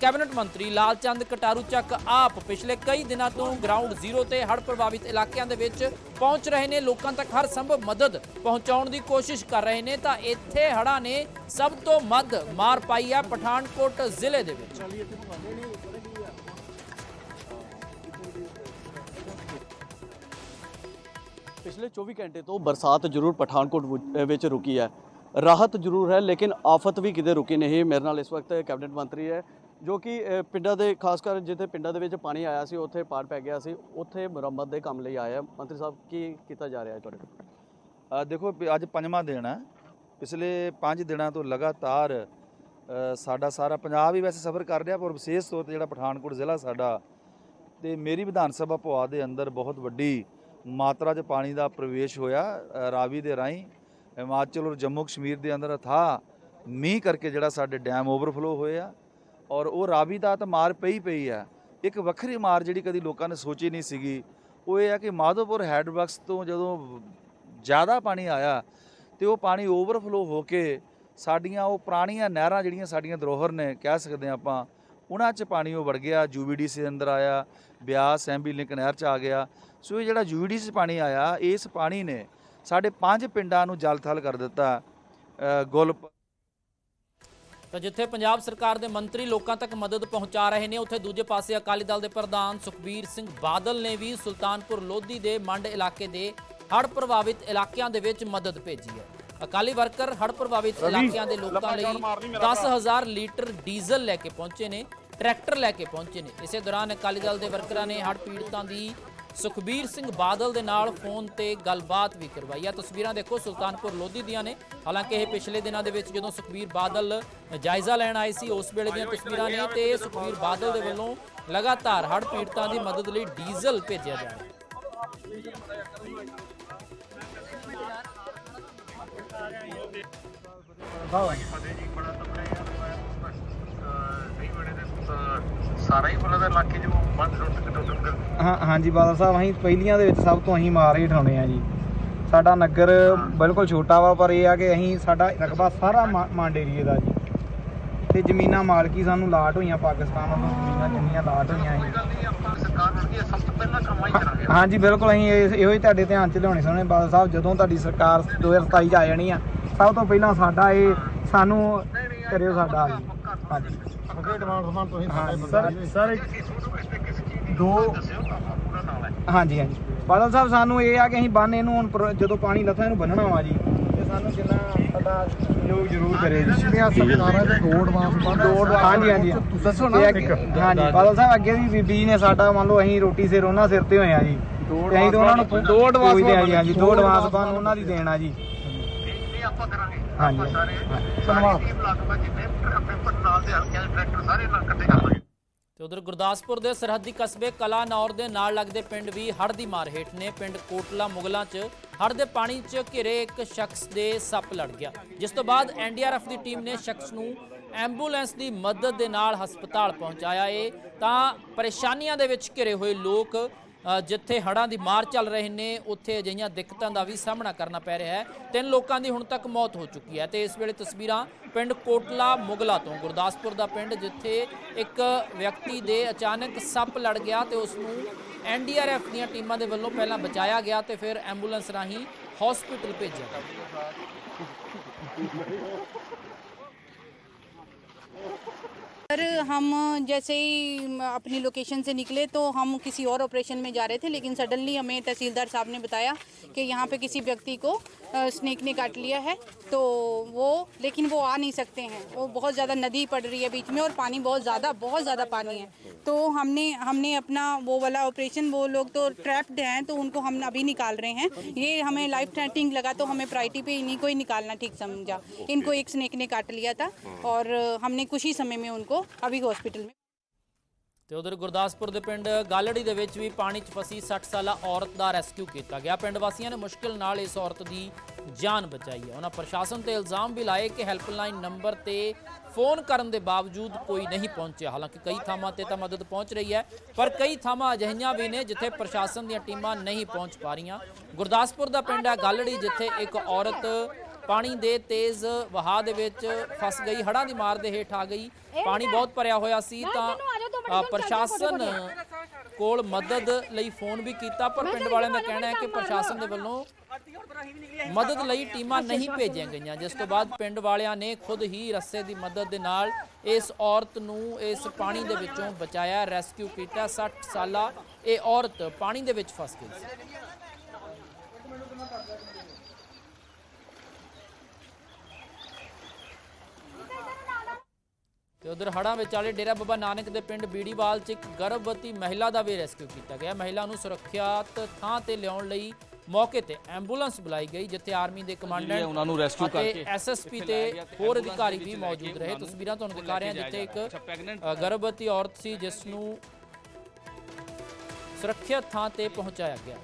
ਕੈਬਨਿਟ ਮੰਤਰੀ ਲਾਲਚੰਦ ਕਟਾਰੂ ਚੱਕ ਆਪ ਪਿਛਲੇ ਕਈ ਦਿਨਾਂ ਤੋਂ ਗਰਾਊਂਡ ਜ਼ੀਰੋ ਤੇ ਹੜ੍ਹ ਪ੍ਰਭਾਵਿਤ ਇਲਾਕਿਆਂ ਦੇ ਵਿੱਚ ਪਹੁੰਚ ਰਹੇ ਨੇ। ਲੋਕਾਂ ਤੱਕ ਹਰ ਸੰਭਵ ਮਦਦ ਪਹੁੰਚਾਉਣ ਦੀ ਕੋਸ਼ਿਸ਼ ਕਰ ਰਹੇ ਨੇ। ਤਾਂ ਇੱਥੇ ਹੜ੍ਹਾਂ ਨੇ ਸਭ ਤੋਂ ਵੱਧ ਮਾਰ ਪਾਈ ਹੈ ਪਠਾਨਕੋਟ ਜ਼ਿਲ੍ਹੇ ਦੇ ਵਿੱਚ। ਪਿਛਲੇ 24 ਘੰਟੇ ਤੋਂ ਬਰਸਾਤ ਜ਼ਰੂਰ ਪਠਾਨਕੋਟ ਵਿੱਚ ਰੁਕੀ ਹੈ। ਰਾਹਤ ਜ਼ਰੂਰ ਹੈ, ਲੇਕਿਨ ਆਫਤ ਵੀ ਕਿਤੇ ਰੁਕੀ ਨਹੀਂ। ਮੇਰੇ ਨਾਲ ਇਸ ਵਕਤ ਕੈਬਨਿਟ ਮੰਤਰੀ ਹੈ, ਜੋ ਕਿ ਪਿੰਡਾਂ ਦੇ, ਖਾਸ ਕਰ ਜਿੱਥੇ ਪਿੰਡਾਂ ਦੇ ਵਿੱਚ ਪਾਣੀ ਆਇਆ ਸੀ, ਉੱਥੇ ਪਾੜ ਪੈ ਗਿਆ ਸੀ, ਉੱਥੇ ਮੁਰੰਮਤ ਦੇ ਕੰਮ ਲਈ ਆਇਆ। ਮੰਤਰੀ ਸਾਹਿਬ, ਕੀ ਕੀਤਾ ਜਾ ਰਿਹਾ ਹੈ ਤੁਹਾਡੇ ਕੋਲ? ਦੇਖੋ ਅੱਜ ਪੰਜਵਾਂ ਦਿਨ ਹੈ। ਪਿਛਲੇ 5 ਦਿਨਾਂ ਤੋਂ ਲਗਾਤਾਰ ਸਾਡਾ ਸਾਰਾ ਪੰਜਾਬ ਹੀ ਵੈਸੇ ਸਫ਼ਰ ਕਰ ਰਿਹਾ, ਪਰ ਵਿਸ਼ੇਸ਼ ਤੌਰ ਤੇ ਜਿਹੜਾ ਪਠਾਨਕੋਟ ਜ਼ਿਲ੍ਹਾ ਸਾਡਾ, ਤੇ ਮੇਰੀ ਵਿਧਾਨ ਸਭਾ ਭੁਆ ਦੇ ਅੰਦਰ ਬਹੁਤ ਵੱਡੀ ਮਾਤਰਾ 'ਚ ਪਾਣੀ ਦਾ ਪ੍ਰਵੇਸ਼ ਹੋਇਆ ਰਾਵੀ ਦੇ ਰਾਹੀਂ। ਹਿਮਾਚਲ ਔਰ ਜੰਮੂ ਕਸ਼ਮੀਰ ਦੇ ਅੰਦਰ ਅਥਾਹ ਮੀਂਹ ਕਰਕੇ ਜਿਹੜਾ ਸਾਡੇ ਡੈਮ ਓਵਰਫਲੋ ਹੋਏ ਆ ਔਰ ਉਹ ਰਾਵੀ ਦਾ ਤਾਂ ਮਾਰ ਪਈ ਪਈ ਆ। ਇੱਕ ਵੱਖਰੀ ਮਾਰ ਜਿਹੜੀ ਕਦੀ ਲੋਕਾਂ ਨੇ ਸੋਚੀ ਨਹੀਂ ਸੀਗੀ। ਉਹ ਇਹ ਆ ਕਿ ਮਾਧੋਪੁਰ ਹੈਡਵਰਕਸ ਤੋਂ ਜਦੋਂ ਜ਼ਿਆਦਾ ਪਾਣੀ ਆਇਆ ਤੇ ਉਹ ਪਾਣੀ ਓਵਰਫਲੋ ਹੋ ਕੇ ਸਾਡੀਆਂ ਉਹ ਪੁਰਾਣੀਆਂ ਨਹਿਰਾਂ ਜਿਹੜੀਆਂ ਸਾਡੀਆਂ ਧਰੋਹਰ ਨੇ, ਕਹਿ ਸਕਦੇ ਹਾਂ ਆਪਾਂ, ਉਹਨਾਂ 'ਚ ਪਾਣੀ ਉਹ ਵੜ ਗਿਆ। ਯੂਬੀਡੀਸੀ ਦੇ ਅੰਦਰ ਆਇਆ, ਬਿਆਸ ਐਮਬੀ ਲਿੰਕ ਨਹਿਰ 'ਚ ਆ ਗਿਆ। ਸੋ ਇਹ ਜਿਹੜਾ ਯੂਬੀਡੀਸੀ 'ਚ ਪਾਣੀ ਆਇਆ, ਇਸ ਪਾਣੀ ਨੇ ਸਾਡੇ ਪੰਜ ਪਿੰਡਾਂ ਨੂੰ ਜਲ-ਥਲ ਕਰ ਦਿੱਤਾ ਗੁੱਲ ਤਾਂ ਜਿੱਥੇ ਪੰਜਾਬ ਸਰਕਾਰ ਦੇ ਮੰਤਰੀ ਲੋਕਾਂ ਤੱਕ ਮਦਦ ਪਹੁੰਚਾ ਰਹੇ ਨੇ ਉੱਥੇ ਦੂਜੇ ਪਾਸੇ ਅਕਾਲੀ ਦਲ ਦੇ ਪ੍ਰਧਾਨ ਸੁਖਬੀਰ ਸਿੰਘ ਬਾਦਲ ਨੇ ਵੀ ਸੁਲਤਾਨਪੁਰ ਲੋਧੀ ਦੇ ਮੰਡ ਇਲਾਕੇ ਦੇ ਹੜ੍ਹ ਪ੍ਰਭਾਵਿਤ ਇਲਾਕਿਆਂ ਦੇ ਵਿੱਚ ਮਦਦ ਭੇਜੀ ਹੈ। ਅਕਾਲੀ ਵਰਕਰ ਹੜ੍ਹ ਪ੍ਰਭਾਵਿਤ ਇਲਾਕਿਆਂ ਦੇ ਲੋਕਾਂ ਲਈ 10000 ਲੀਟਰ ਡੀਜ਼ਲ ਲੈ ਕੇ ਪਹੁੰਚੇ ਨੇ ਟਰੈਕਟਰ ਲੈ ਕੇ ਪਹੁੰਚੇ ਨੇ। ਇਸੇ ਦੌਰਾਨ ਅਕਾਲੀ ਦਲ ਦੇ ਵਰਕਰਾਂ ਨੇ ਹੜ੍ਹ ਪੀੜਤਾਂ ਦੀ ਸੁਖਬੀਰ ਸਿੰਘ ਬਾਦਲ ਦੇ ਨਾਲ ਫੋਨ ਤੇ ਗੱਲਬਾਤ ਵੀ ਕਰਵਾਈ ਆ। ਤਸਵੀਰਾਂ ਦੇਖੋ, ਸੁਲਤਾਨਪੁਰ ਲੋਧੀ ਦੀਆਂ ਨੇ। ਹਾਲਾਂਕਿ ਇਹ ਪਿਛਲੇ ਦਿਨਾਂ ਦੇ ਵਿੱਚ ਜਦੋਂ ਸੁਖਬੀਰ ਬਾਦਲ ਜਾਇਜ਼ਾ ਲੈਣ ਆਏ ਸੀ, ਉਸ ਵੇਲੇ ਦੀਆਂ ਤਸਵੀਰਾਂ ਨੇ ਤੇ ਸੁਖਬੀਰ ਬਾਦਲ ਦੇ ਵੱਲੋਂ ਲਗਾਤਾਰ ਹੜ੍ਹ ਪੀੜਤਾਂ ਦੀ ਮਦਦ ਲਈ ਡੀਜ਼ਲ ਭੇਜਿਆ ਜਾ ਰਿਹਾ ਹੈ। ਸਾਰਾ ਹੀ ਬੋਲਦਾ ਇਲਾਕੇ ਚ ਬੰਦ ਰੁੱਟ ਟੁੱਟਣ ਹਾਂ ਹਾਂਜੀ ਬਾਦਲ ਸਾਹਿਬ ਅਸੀਂ ਪਹਿਲੀਆਂ ਦੇ ਵਿੱਚ ਸਭ ਤੋਂ ਅਸੀਂ ਮਾਰ ਹੀ ਉਠਾਉਣੇ ਆ ਜੀ। ਸਾਡਾ ਨਗਰ ਬਿਲਕੁਲ ਛੋਟਾ ਵਾ ਪਰ ਇਹ ਆ ਕਿ ਅਸੀਂ ਸਾਡਾ ਰਕਬਾ ਸਾਰਾ ਮਾਂਡ ਏਰੀਏ ਦਾ ਜੀ। ਤੇ ਜ਼ਮੀਨਾਂ ਮਾਲਕੀ ਸਾਨੂੰ ਲਾਟ ਹੋਈਆਂ ਪਾਕਿਸਤਾਨ ਵੱਲੋਂ ਜ਼ਮੀਨਾਂ ਜਿੰਨੀਆਂ ਲਾਟ ਹੋਈਆਂ ਸੀ ਹਾਂਜੀ ਬਿਲਕੁਲ ਅਸੀਂ ਇਹ- ਹੀ ਤੁਹਾਡੇ ਧਿਆਨ 'ਚ ਲਿਆਉਣੇ ਸੋਹਣੇ ਬਾਦਲ ਸਾਹਿਬ ਜਦੋਂ ਤੁਹਾਡੀ ਸਰਕਾਰ 2027 'ਚ ਆ ਜਾਣੀ ਆ ਸਭ ਤੋਂ ਪਹਿਲਾਂ ਸਾਡਾ ਇਹ ਸਾਨੂੰ ਕਰਿਓ ਸਾਡਾ ਹਾਂਜੀ। ਡਿਮਾਂਡ ਤੁਸੀਂ ਸਰ ਸਰ ਦੋ ਹਾਂਜੀ ਹਾਂਜੀ। ਬਾਦਲ ਸਾਹਿਬ ਸਾਨੂੰ ਇਹ ਆ ਕਿ ਅਸੀਂ ਬੰਨ ਇਹਨੂੰ ਹੁਣ ਪਰ- ਜਦੋਂ ਪਾਣੀ ਲੱਥਾ ਇਹਨੂੰ ਬੰਨਣਾ ਵਾ ਜੀ। ਤੇ ਸਾਨੂੰ ਜਿੰਨਾ ਸਾਡਾ ਸਹਿਯੋਗ ਜ਼ਰੂਰ ਕਰੇ ਜੀ। ਜਿਹੜੀਆਂ ਸਰਕਾਰਾਂ ਦੇ ਦੋ ਐਡਵਾਂਸ ਬੰਦ ਹਾਂਜੀ ਹਾਂਜੀ। ਦੱਸੋ ਨਾ ਇਹ ਅੱਗੇ- ਹਾਂਜੀ ਬਾਦਲ ਸਾਹਿਬ ਅੱਗੇ ਦੀ ਬੀਬੀ ਨੇ ਸਾਡਾ ਮੰਨ ਲਓ ਅਸੀਂ ਰੋਟੀ ਸਿਰ ਉਹਨਾਂ ਸਿਰ ਤੇ ਹੋਏ ਆ ਜੀ। ਤੇ ਅਸੀਂ ਤਾਂ ਉਹਨਾਂ ਨੂੰ ਦੋ ਐਡਵਾਂਸ ਹਾਂਜੀ ਹਾਂਜੀ ਦੋ ਐਡਵਾਂਸ ਬੰਨ ਉਹਨਾਂ ਦੀ ਦੇਣਾ ਜੀ। ਇਹ ਆਪਾਂ ਕਰਾਂਗੇ। ਹਾਂਜੀ ਸਾਰੇ। ਸਾਰੀ ਟੀਮ ਜਿੰਨੇ ਦੇ ਹਲਕਿਆਂ ਦੇ ਟਰੈਕਟਰ ਸਾਰੇ ਨਾਲ ਇਕੱਠੇ ਕਰਾਂਗੇ ਤੇ ਉਧਰ ਗੁਰਦਾਸਪੁਰ ਦੇ ਸਰਹੱਦੀ ਕਸਬੇ ਕਲਾਨੌਰ ਦੇ ਨਾਲ ਲੱਗਦੇ ਪਿੰਡ ਵੀ ਹੜ੍ਹ ਦੀ ਮਾਰ ਹੇਠ ਨੇ। ਪਿੰਡ ਕੋਟਲਾ ਮੁਗਲਾਂ 'ਚ ਹੜ੍ਹ ਦੇ ਪਾਣੀ 'ਚ ਘਿਰੇ ਇੱਕ ਸ਼ਖਸ ਦੇ ਸੱਪ ਲੜ ਗਿਆ। ਜਿਸ ਤੋਂ ਬਾਅਦ ਐਨਡੀਆਰਐਫ ਦੀ ਟੀਮ ਨੇ ਸ਼ਖਸ ਨੂੰ ਐਂਬੂਲੈਂਸ ਦੀ ਮਦਦ ਦੇ ਨਾਲ ਹਸਪਤਾਲ ਪਹੁੰਚਾਇਆ ਏ। ਤਾਂ ਪਰੇਸ਼ਾਨੀਆਂ ਦੇ ਵਿੱਚ ਘਿਰੇ ਹੋਏ ਲੋਕ ਜਿੱਥੇ ਹੜ੍ਹਾਂ ਦੀ ਮਾਰ ਚੱਲ ਰਹੇ ਨੇ, ਉੱਥੇ ਅਜਿਹੀਆਂ ਦਿੱਕਤਾਂ ਦਾ ਵੀ ਸਾਹਮਣਾ ਕਰਨਾ ਪੈ ਰਿਹਾ ਹੈ। ਤਿੰਨ ਲੋਕਾਂ ਦੀ ਹੁਣ ਤੱਕ ਮੌਤ ਹੋ ਚੁੱਕੀ ਹੈ ਤੇ ਇਸ ਵੇਲੇ ਤਸਵੀਰਾਂ ਪਿੰਡ ਕੋਟਲਾ ਮੁਗਲਾ ਤੋਂ, ਗੁਰਦਾਸਪੁਰ ਦਾ ਪਿੰਡ, ਜਿੱਥੇ ਇੱਕ ਵਿਅਕਤੀ ਦੇ ਅਚਾਨਕ ਸੱਪ ਲੜ ਗਿਆ ਤੇ ਉਸ ਨੂੰ ਐਨਡੀਆਰਐਫ ਦੀਆਂ ਟੀਮਾਂ ਦੇ ਵੱਲੋਂ ਪਹਿਲਾਂ ਬਚਾਇਆ ਗਿਆ ਤੇ ਫਿਰ ਐਂਬੂਲੈਂਸ ਰਾਹੀਂ ਹਸਪੀਟਲ ਭੇਜਿਆ ਗਿਆ सर हम जैसे ही अपनी लोकेशन से निकले तो हम किसी और ऑपरेशन में जा रहे थे लेकिन सडनली हमें तहसीलदार साहब ने बताया कि यहाँ पे किसी व्यक्ति को अ, स्नेक ने काट लिया है तो वो, लेकिन वो आ नहीं सकते हैं। वो बहुत ज़्यादा नदी पड़ रही है बीच में और पानी बहुत ज़्यादा बहुत ज़्यादा पानी है। तो हमने हमने अपना वो वाला ऑपरेशन वो लोग तो ट्रैप्ड हैं तो उनको हम अभी निकाल रहे हैं। ये हमें लाइफ थ्रेटनिंग लगा तो हमें प्रायोरिटी पे इन्हीं को ही निकालना ठीक समझा। इनको एक स्नेक ने काट लिया था और हमने कुछ ही समय में उनको अभी हॉस्पिटल में ਤੇ ਉਧਰ ਗੁਰਦਾਸਪੁਰ ਦੇ ਪਿੰਡ ਗਾਲੜੀ ਦੇ ਵਿੱਚ ਵੀ ਪਾਣੀ 'ਚ ਫਸੀ 60 ਸਾਲਾ ਔਰਤ ਦਾ ਰੈਸਕਿਊ ਕੀਤਾ ਗਿਆ। ਪਿੰਡ ਵਾਸੀਆਂ ਨੇ ਮੁਸ਼ਕਲ ਨਾਲ ਇਸ ਔਰਤ ਦੀ ਜਾਨ ਬਚਾਈ ਹੈ। ਉਹਨਾਂ ਪ੍ਰਸ਼ਾਸਨ ਤੇ ਇਲਜ਼ਾਮ ਵੀ ਲਾਏ ਕਿ ਹੈਲਪਲਾਈਨ ਨੰਬਰ ਤੇ ਫੋਨ ਕਰਨ ਦੇ ਬਾਵਜੂਦ ਕੋਈ ਨਹੀਂ ਪਹੁੰਚਿਆ। ਹਾਲਾਂਕਿ ਕਈ ਥਾਵਾਂ ਤੇ ਤਾਂ ਮਦਦ ਪਹੁੰਚ ਰਹੀ ਹੈ, ਪਰ ਕਈ ਥਾਵਾਂ ਅਜਿਹੀਆਂ ਵੀ ਨੇ ਜਿੱਥੇ ਪ੍ਰਸ਼ਾਸਨ ਦੀਆਂ ਟੀਮਾਂ ਨਹੀਂ ਪਹੁੰਚ ਪਾ ਰਹੀਆਂ। ਗੁਰਦਾਸਪੁਰ ਦਾ ਪਿੰਡ ਹੈ ਗਾਲੜੀ, ਜਿੱਥੇ ਇੱਕ ਔਰਤ ਪਾਣੀ ਦੇ ਤੇਜ਼ ਵਹਾਅ ਦੇ ਵਿੱਚ ਫਸ ਗਈ ਹੜ੍ਹਾਂ ਦੀ ਮਾਰ ਦੇ ਹੇਠ ਆ ਗਈ। ਪਾਣੀ ਬਹੁਤ ਭਰਿਆ ਹੋਇਆ ਸੀ ਤਾਂ ਪ੍ਰਸ਼ਾਸਨ ਕੋਲ ਮਦਦ ਲਈ ਫੋਨ ਵੀ ਕੀਤਾ ਪਰ ਪਿੰਡ ਵਾਲਿਆਂ ਦਾ ਕਹਿਣਾ ਹੈ ਕਿ ਪ੍ਰਸ਼ਾਸਨ ਦੇ ਵੱਲੋਂ ਮਦਦ ਲਈ ਟੀਮਾਂ ਨਹੀਂ ਭੇਜੀਆਂ ਗਈਆਂ ਜਿਸ ਤੋਂ ਬਾਅਦ ਪਿੰਡ ਵਾਲਿਆਂ ਨੇ ਖੁਦ ਹੀ ਰੱਸੇ ਦੀ ਮਦਦ ਦੇ ਨਾਲ ਇਸ ਔਰਤ ਨੂੰ ਇਸ ਪਾਣੀ ਦੇ ਵਿੱਚੋਂ ਬਚਾਇਆ ਰੈਸਕਿਊ ਕੀਤਾ 60 ਸਾਲਾ ਇਹ ਔਰਤ ਪਾਣੀ ਦੇ ਵਿੱਚ ਫਸ ਗਈ ਸੀ। ਤੇ ਉਧਰ ਹੜ੍ਹਾਂ ਵਿੱਚ ਵਾਲੇ ਡੇਰਾ ਬਾਬਾ ਨਾਨਕ ਦੇ ਪਿੰਡ ਬੀੜੀਵਾਲ 'ਚ ਇੱਕ ਗਰਭਵਤੀ ਮਹਿਲਾ ਦਾ ਵੀ ਰੈਸਕਿਊ ਕੀਤਾ ਗਿਆ। ਮਹਿਲਾ ਨੂੰ ਸੁਰੱਖਿਅਤ ਥਾਂ ਤੇ ਲਿਆਉਣ ਲਈ ਮੌਕੇ ਤੇ ਐਂਬੂਲੈਂਸ ਬੁਲਾਈ ਗਈ ਜਿੱਥੇ ਆਰਮੀ ਦੇ ਕਮਾਂਡੈਂਟ ਉਹਨਾਂ ਨੂੰ rescue ਕਰਕੇ ਐਸਐਸਪੀ ਤੇ ਹੋਰ ਅਧਿਕਾਰੀ ਵੀ ਮੌਜੂਦ ਰਹੇ। ਤਸਵੀਰਾਂ ਤੁਹਾਨੂੰ ਦਿਖਾ ਰਹੇ ਹਾਂ ਜਿੱਥੇ ਇੱਕ ਗਰਭਵਤੀ ਔਰਤ ਸੀ ਜਿਸ ਨੂੰ ਸੁਰੱਖਿਅਤ ਥਾਂ ਤੇ ਪਹੁੰਚਾਇਆ ਗਿਆ।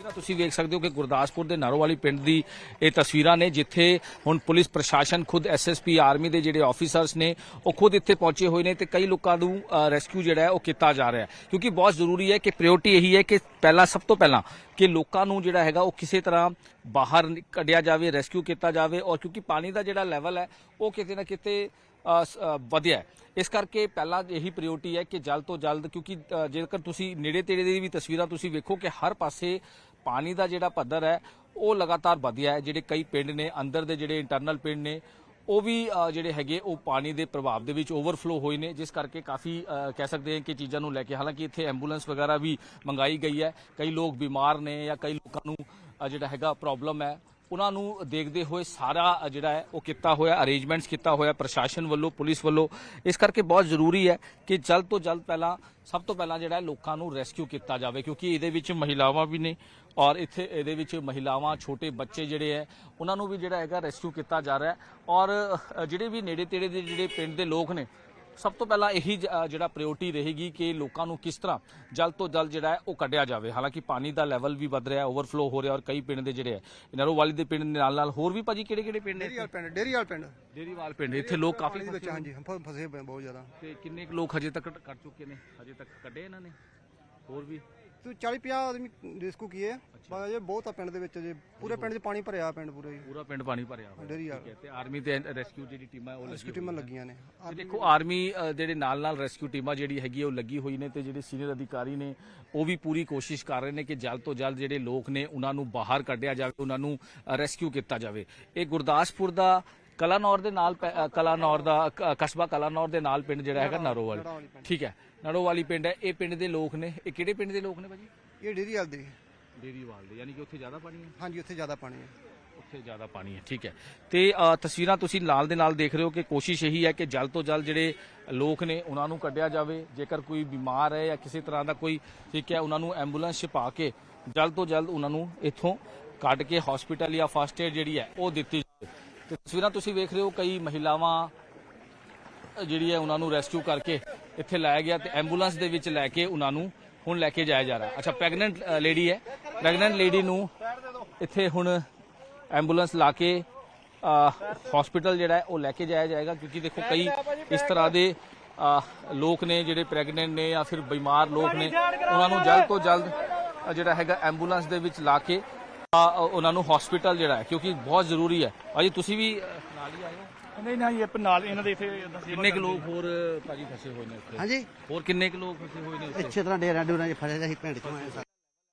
ਤਸਵੀਰਾਂ ਤੁਸੀਂ ਵੇਖ ਸਕਦੇ ਹੋ ਕਿ ਗੁਰਦਾਸਪੁਰ ਦੇ ਨਾਰੋਵਾਲੀ ਪਿੰਡ ਦੀ ਇਹ ਤਸਵੀਰਾਂ ਨੇ, ਜਿੱਥੇ ਹੁਣ ਪੁਲਿਸ ਪ੍ਰਸ਼ਾਸਨ ਖੁਦ ਐਸਐਸਪੀ ਆਰਮੀ ਦੇ ਜਿਹੜੇ ਆਫੀਸਰਸ ਨੇ, ਉਹ ਖੁਦ ਇੱਥੇ ਪਹੁੰਚੇ ਹੋਏ ਨੇ ਤੇ ਕਈ ਲੋਕਾਂ ਨੂੰ ਰੈਸਕਿਊ ਜਿਹੜਾ ਹੈ ਉਹ ਕੀਤਾ ਜਾ ਰਿਹਾ ਹੈ। ਕਿਉਂਕਿ ਬਹੁਤ ਜ਼ਰੂਰੀ ਹੈ ਕਿ ਪ੍ਰਾਇੋਰਟੀ ਇਹੀ ਹੈ ਕਿ ਪਹਿਲਾਂ, ਸਭ ਤੋਂ ਪਹਿਲਾਂ ਕਿ ਲੋਕਾਂ ਨੂੰ ਜਿਹੜਾ ਹੈਗਾ ਉਹ ਕਿਸੇ ਤਰ੍ਹਾਂ ਬਾਹਰ ਕੱਢਿਆ ਜਾਵੇ ਰੈਸਕਿਊ ਕੀਤਾ ਜਾਵੇ ਔਰ ਕਿਉਂਕਿ ਪਾਣੀ ਦਾ ਜਿਹੜਾ ਲੈਵਲ ਹੈ, ਉਹ ਕਿਤੇ ਨਾ ਕਿਤੇ ਵਧਿਆ ਇਸ ਕਰਕੇ ਪਹਿਲਾਂ ਇਹੀ ਪ੍ਰਾਇੋਰਟੀ ਹੈ ਕਿ ਜਲਦ ਤੋਂ ਜਲਦ ਕਿਉਂਕਿ ਜੇਕਰ ਤੁਸੀਂ ਨੇੜੇ ਤੇੜੇ ਦੀ ਵੀ ਤਸਵੀਰਾਂ ਤੁਸੀਂ ਵੇਖੋ ਕਿ ਹਰ ਪਾਸੇ ਪਾਣੀ ਦਾ ਜਿਹੜਾ ਪੱਧਰ ਹੈ, ਉਹ ਲਗਾਤਾਰ ਵਧਿਆ ਹੈ। ਜਿਹੜੇ ਕਈ ਪਿੰਡ ਨੇ, ਅੰਦਰ ਦੇ ਜਿਹੜੇ ਇੰਟਰਨਲ ਪਿੰਡ ਨੇ, ਉਹ ਵੀ ਜਿਹੜੇ ਹੈਗੇ, ਉਹ ਪਾਣੀ ਦੇ ਪ੍ਰਭਾਵ ਦੇ ਵਿੱਚ ਓਵਰਫਲੋ ਹੋਏ ਨੇ। ਜਿਸ ਕਰਕੇ ਕਾਫੀ ਕਹਿ ਸਕਦੇ ਹਾਂ ਕਿ ਚੀਜ਼ਾਂ ਨੂੰ ਲੈ ਕੇ, ਹਾਲਾਂਕਿ ਇੱਥੇ ਐਂਬੂਲੈਂਸ ਵਗੈਰਾ ਵੀ ਮੰਗਾਈ ਗਈ ਹੈ। ਕਈ ਲੋਕ ਬਿਮਾਰ ਨੇ ਜਾਂ ਕਈ ਲੋਕਾਂ ਨੂੰ ਜਿਹੜਾ ਹੈਗਾ ਪ੍ਰੋਬਲਮ ਹੈ। ਉਹਨਾਂ ਨੂੰ ਦੇਖਦੇ ਹੋਏ ਸਾਰਾ ਜਿਹੜਾ ਹੈ ਉਹ ਕੀਤਾ ਹੋਇਆ ਅਰੇਂਜਮੈਂਟਸ ਕੀਤਾ ਹੋਇਆ, ਪ੍ਰਸ਼ਾਸਨ ਵੱਲੋਂ, ਪੁਲਿਸ ਵੱਲੋਂ। ਇਸ ਕਰਕੇ ਬਹੁਤ ਜ਼ਰੂਰੀ ਹੈ ਕਿ ਜਲਦ ਤੋਂ ਜਲਦ ਪਹਿਲਾਂ, ਸਭ ਤੋਂ ਪਹਿਲਾਂ ਜਿਹੜਾ ਲੋਕਾਂ ਨੂੰ ਰੈਸਕਿਊ ਕੀਤਾ ਜਾਵੇ, ਕਿਉਂਕਿ ਇਹਦੇ ਵਿੱਚ ਮਹਿਲਾਵਾਂ ਵੀ ਨੇ ਔਰ ਇੱਥੇ ਇਹਦੇ ਵਿੱਚ ਮਹਿਲਾਵਾਂ, ਛੋਟੇ ਬੱਚੇ ਜਿਹੜੇ ਹੈ, ਉਹਨਾਂ ਨੂੰ ਵੀ ਜਿਹੜਾ ਹੈਗਾ ਰੈਸਕਿਊ ਕੀਤਾ ਜਾ ਰਿਹਾ ਔਰ ਜਿਹੜੇ ਵੀ ਨੇੜੇ ਤੇੜੇ ਦੇ ਜਿਹੜੇ ਪਿੰਡ ਦੇ ਲੋਕ ਨੇ ਸਭ ਤੋਂ ਪਹਿਲਾਂ ਇਹੀ ਜਿਹੜਾ ਪ੍ਰਾਇੋਰਟੀ ਰਹੇਗੀ ਕਿ ਲੋਕਾਂ ਨੂੰ ਕਿਸ ਤਰ੍ਹਾਂ ਜਲਦ ਤੋਂ ਜਲਦ ਜਿਹੜਾ ਹੈ ਉਹ ਕੱਢਿਆ ਜਾਵੇ। ਹਾਲਾਂਕਿ ਪਾਣੀ ਦਾ ਲੈਵਲ ਵੀ ਵਧ ਰਿਹਾ ਓਵਰਫਲੋ ਹੋ ਰਿਹਾ ਔਰ ਕਈ ਪਿੰਡ ਦੇ ਜਿਹੜੇ ਹੈ ਨਰੋਵਾਲੀ ਦੇ ਪਿੰਡ ਨਾਲ ਨਾਲ ਹੋਰ ਵੀ ਭਾਜੀ ਕਿਹੜੇ ਕਿਹੜੇ ਪਿੰਡ ਨੇ ਡੇਰੀਵਾਲ ਪਿੰਡ ਡੇਰੀਵਾਲ ਪਿੰਡ। ਡੇਰੀਵਾਲ ਪਿੰਡ ਇੱਥੇ ਲੋਕ ਕਾਫੀ ਵਿੱਚ ਹਾਂਜੀ ਫਸੇ ਬਹੁਤ ਜ਼ਿਆਦਾ। ਤੇ ਕਿੰਨੇ ਕੁ ਲੋਕ ਹਜੇ ਤੱਕ ਕੱਢ ਚੁੱਕੇ ਨੇ? ਹਜੇ ਤੱਕ ਕੱਢੇ ਇਹਨਾਂ ਨੇ? ਹੋਰ ਵੀ? ਤੂੰ 40 50 ਆਦਮੀ ਰੈਸਕਿਊ ਕੀਏ ਬਸ ਇਹ ਬਹੁਤ ਆ ਪਿੰਡ ਦੇ ਵਿੱਚ ਜੇ ਪੂਰੇ ਪਿੰਡ 'ਚ ਪਾਣੀ ਭਰਿਆ ਪਿੰਡ ਪੂਰਾ ਪੂਰਾ ਪਿੰਡ ਪਾਣੀ ਭਰਿਆ ਹੋਇਆ। ਠੀਕ ਹੈ ਤੇ ਆਰਮੀ ਤੇ ਰੈਸਕਿਊ ਜਿਹੜੀ ਟੀਮਾਂ ਉਹ ਲੱਗੀ ਟੀਮਾਂ। ਲੱਗੀਆਂ ਨੇ। ਤੇ ਦੇਖੋ ਆਰਮੀ ਅ, ਜਿਹੜੇ ਨਾਲ ਨਾਲ ਰੈਸਕਿਊ ਟੀਮਾਂ ਜਿਹੜੀ ਹੈਗੀ ਹੈ ਉਹ ਲੱਗੀ ਹੋਈ ਨੇ ਤੇ ਜਿਹੜੇ ਸੀਨੀਅਰ ਅਧਿਕਾਰੀ ਨੇ ਉਹ ਵੀ ਪੂਰੀ ਕੋਸ਼ਿਸ਼ ਕਰ ਰਹੇ ਨੇ ਕਿ ਜਲਦ ਤੋਂ ਜਲਦ ਜਿਹੜੇ ਲੋਕ ਨੇ ਉਹਨਾਂ ਨੂੰ ਬਾਹਰ ਕੱਢਿਆ ਜਾਵੇ ਉਹਨਾਂ ਨੂੰ ਰੈਸਕਿਊ ਕੀਤਾ ਜਾਵੇ। ਇਹ ਗੁਰਦਾਸਪੁਰ ਦਾ ਕਲਾਨੌਰ ਦੇ ਨਾਲ ਕਲਾਨੌਰ ਦਾ ਕਸਬਾ ਕਲਾਨੌਰ ਦੇ ਨਾਲ ਪਿੰਡ ਜਿਹੜਾ ਹੈਗਾ ਨਾਰੋਵਾਲ ਠੀਕ ਹੈ ਨਾਰੋਵਾਲੀ ਪਿੰਡ ਹੈ ਇਹ ਪਿੰਡ ਦੇ ਲੋਕ ਨੇ। ਇਹ ਕਿਹੜੇ ਪਿੰਡ ਦੇ ਲੋਕ ਨੇ ਭਾਜੀ? ਇਹ ਡੇਰੀਵਾਲ ਦੇ। ਡੇਰੀਵਾਲ ਦੇ ਯਾਨੀ ਕਿ ਉੱਥੇ ਜ਼ਿਆਦਾ ਪਾਣੀ ਹੈ? ਹਾਂਜੀ ਉੱਥੇ ਜ਼ਿਆਦਾ ਪਾਣੀ ਹੈ। ਉੱਥੇ ਜ਼ਿਆਦਾ ਪਾਣੀ ਹੈ ਠੀਕ ਹੈ। ਤੇ ਤਸਵੀਰਾਂ ਤੁਸੀਂ ਨਾਲ ਦੇ ਨਾਲ ਦੇਖ ਰਹੇ ਹੋ ਕਿ ਕੋਸ਼ਿਸ਼ ਇਹੀ ਹੈ ਕਿ ਜਲਦ ਤੋਂ ਜਲਦ ਜਿਹੜੇ ਲੋਕ ਨੇ ਉਹਨਾਂ ਨੂੰ ਕੱਢਿਆ ਜਾਵੇ। ਜੇਕਰ ਕੋਈ ਬਿਮਾਰ ਹੈ ਜਾਂ ਕਿਸੇ ਤਰ੍ਹਾਂ ਦਾ ਕੋਈ ਠੀਕ ਹੈ ਉਹਨਾਂ ਨੂੰ ਐਂਬੂਲੈਂਸ 'ਚ ਪਾ ਕੇ ਜਲਦ ਤੋਂ ਜਲਦ ਉਹਨਾਂ ਨੂੰ ਇੱਥੋਂ ਕੱਢ ਕੇ ਹਸਪੀਟਲ ਜਾਂ ਫਸਟ ਏਡ ਜਿਹੜੀ ਹੈ ਉਹ ਦਿੱਤੀ ਤਸਵੀਰਾਂ ਤੁਸੀਂ ਵੇਖ ਰਹੇ ਹੋ, ਕਈ ਮਹਿਲਾਵਾਂ ਜਿਹੜੀ ਹੈ ਉਹਨਾਂ ਨੂੰ ਰੈਸਕਿਊ ਕਰਕੇ ਇੱਥੇ ਲਾਇਆ ਗਿਆ ਤੇ ਐਂਬੂਲੈਂਸ ਦੇ ਵਿੱਚ ਲੈ ਕੇ ਉਹਨਾਂ ਨੂੰ ਹੁਣ ਲੈ ਕੇ ਜਾਇਆ ਜਾ ਰਿਹਾ। ਅੱਛਾ ਪ੍ਰੈਗਨੈਂਟ ਲੇਡੀ ਹੈ। ਪ੍ਰੈਗਨੈਂਟ ਲੇਡੀ ਨੂੰ ਇੱਥੇ ਹੁਣ ਐਂਬੂਲੈਂਸ ਲਾ ਕੇ ਹਸਪੀਟਲ ਜਿਹੜਾ ਉਹ ਲੈ ਕੇ ਜਾਇਆ ਜਾਏਗਾ ਕਿਉਂਕਿ ਦੇਖੋ ਕਈ ਇਸ ਤਰ੍ਹਾਂ ਦੇ ਲੋਕ ਨੇ ਜਿਹੜੇ ਪ੍ਰੈਗਨੈਂਟ ਨੇ ਜਾਂ ਫਿਰ ਬਿਮਾਰ ਲੋਕ ਨੇ, ਉਹਨਾਂ ਨੂੰ ਜਲਦ ਤੋਂ ਜਲਦ ਜਿਹੜਾ ਹੈਗਾ ਐਂਬੂਲੈਂਸ ਦੇ ਵਿੱਚ ਲਾ ਕੇ ਉਹਨਾਂ ਨੂੰ ਹਸਪੀਟਲ ਜਿਹੜਾ ਹੈ ਕਿਉਂਕਿ ਬਹੁਤ ਜ਼ਰੂਰੀ ਹੈ। ਭਾਜੀ ਤੁਸੀਂ ਵੀ ਨਾਲ ਹੀ ਆਏ ਹੋ? ਨਹੀਂ ਨਹੀਂ ਇਹ ਨਾਲ ਇਹਨਾਂ ਦੇ ਇੱਥੇ ਕਿੰਨੇ ਕੁ ਲੋਕ ਹੋਰ ਭਾਜੀ ਫਸੇ ਹੋਏ ਨੇ ਉੱਥੇ ਹਾਂਜੀ। ਹੋਰ ਕਿੰਨੇ ਕੁ ਲੋਕ ਫਸੇ ਹੋਏ ਨੇ ਉੱਥੇ ਅੱਛੇ ਤਰ੍ਹਾਂ ਡੇਰਾ ਡੂਰਾ 'ਚ ਫਸੇ ਅਸੀਂ ਪਿੰਡ 'ਚੋਂ ਆਏ ਸਾਰੇ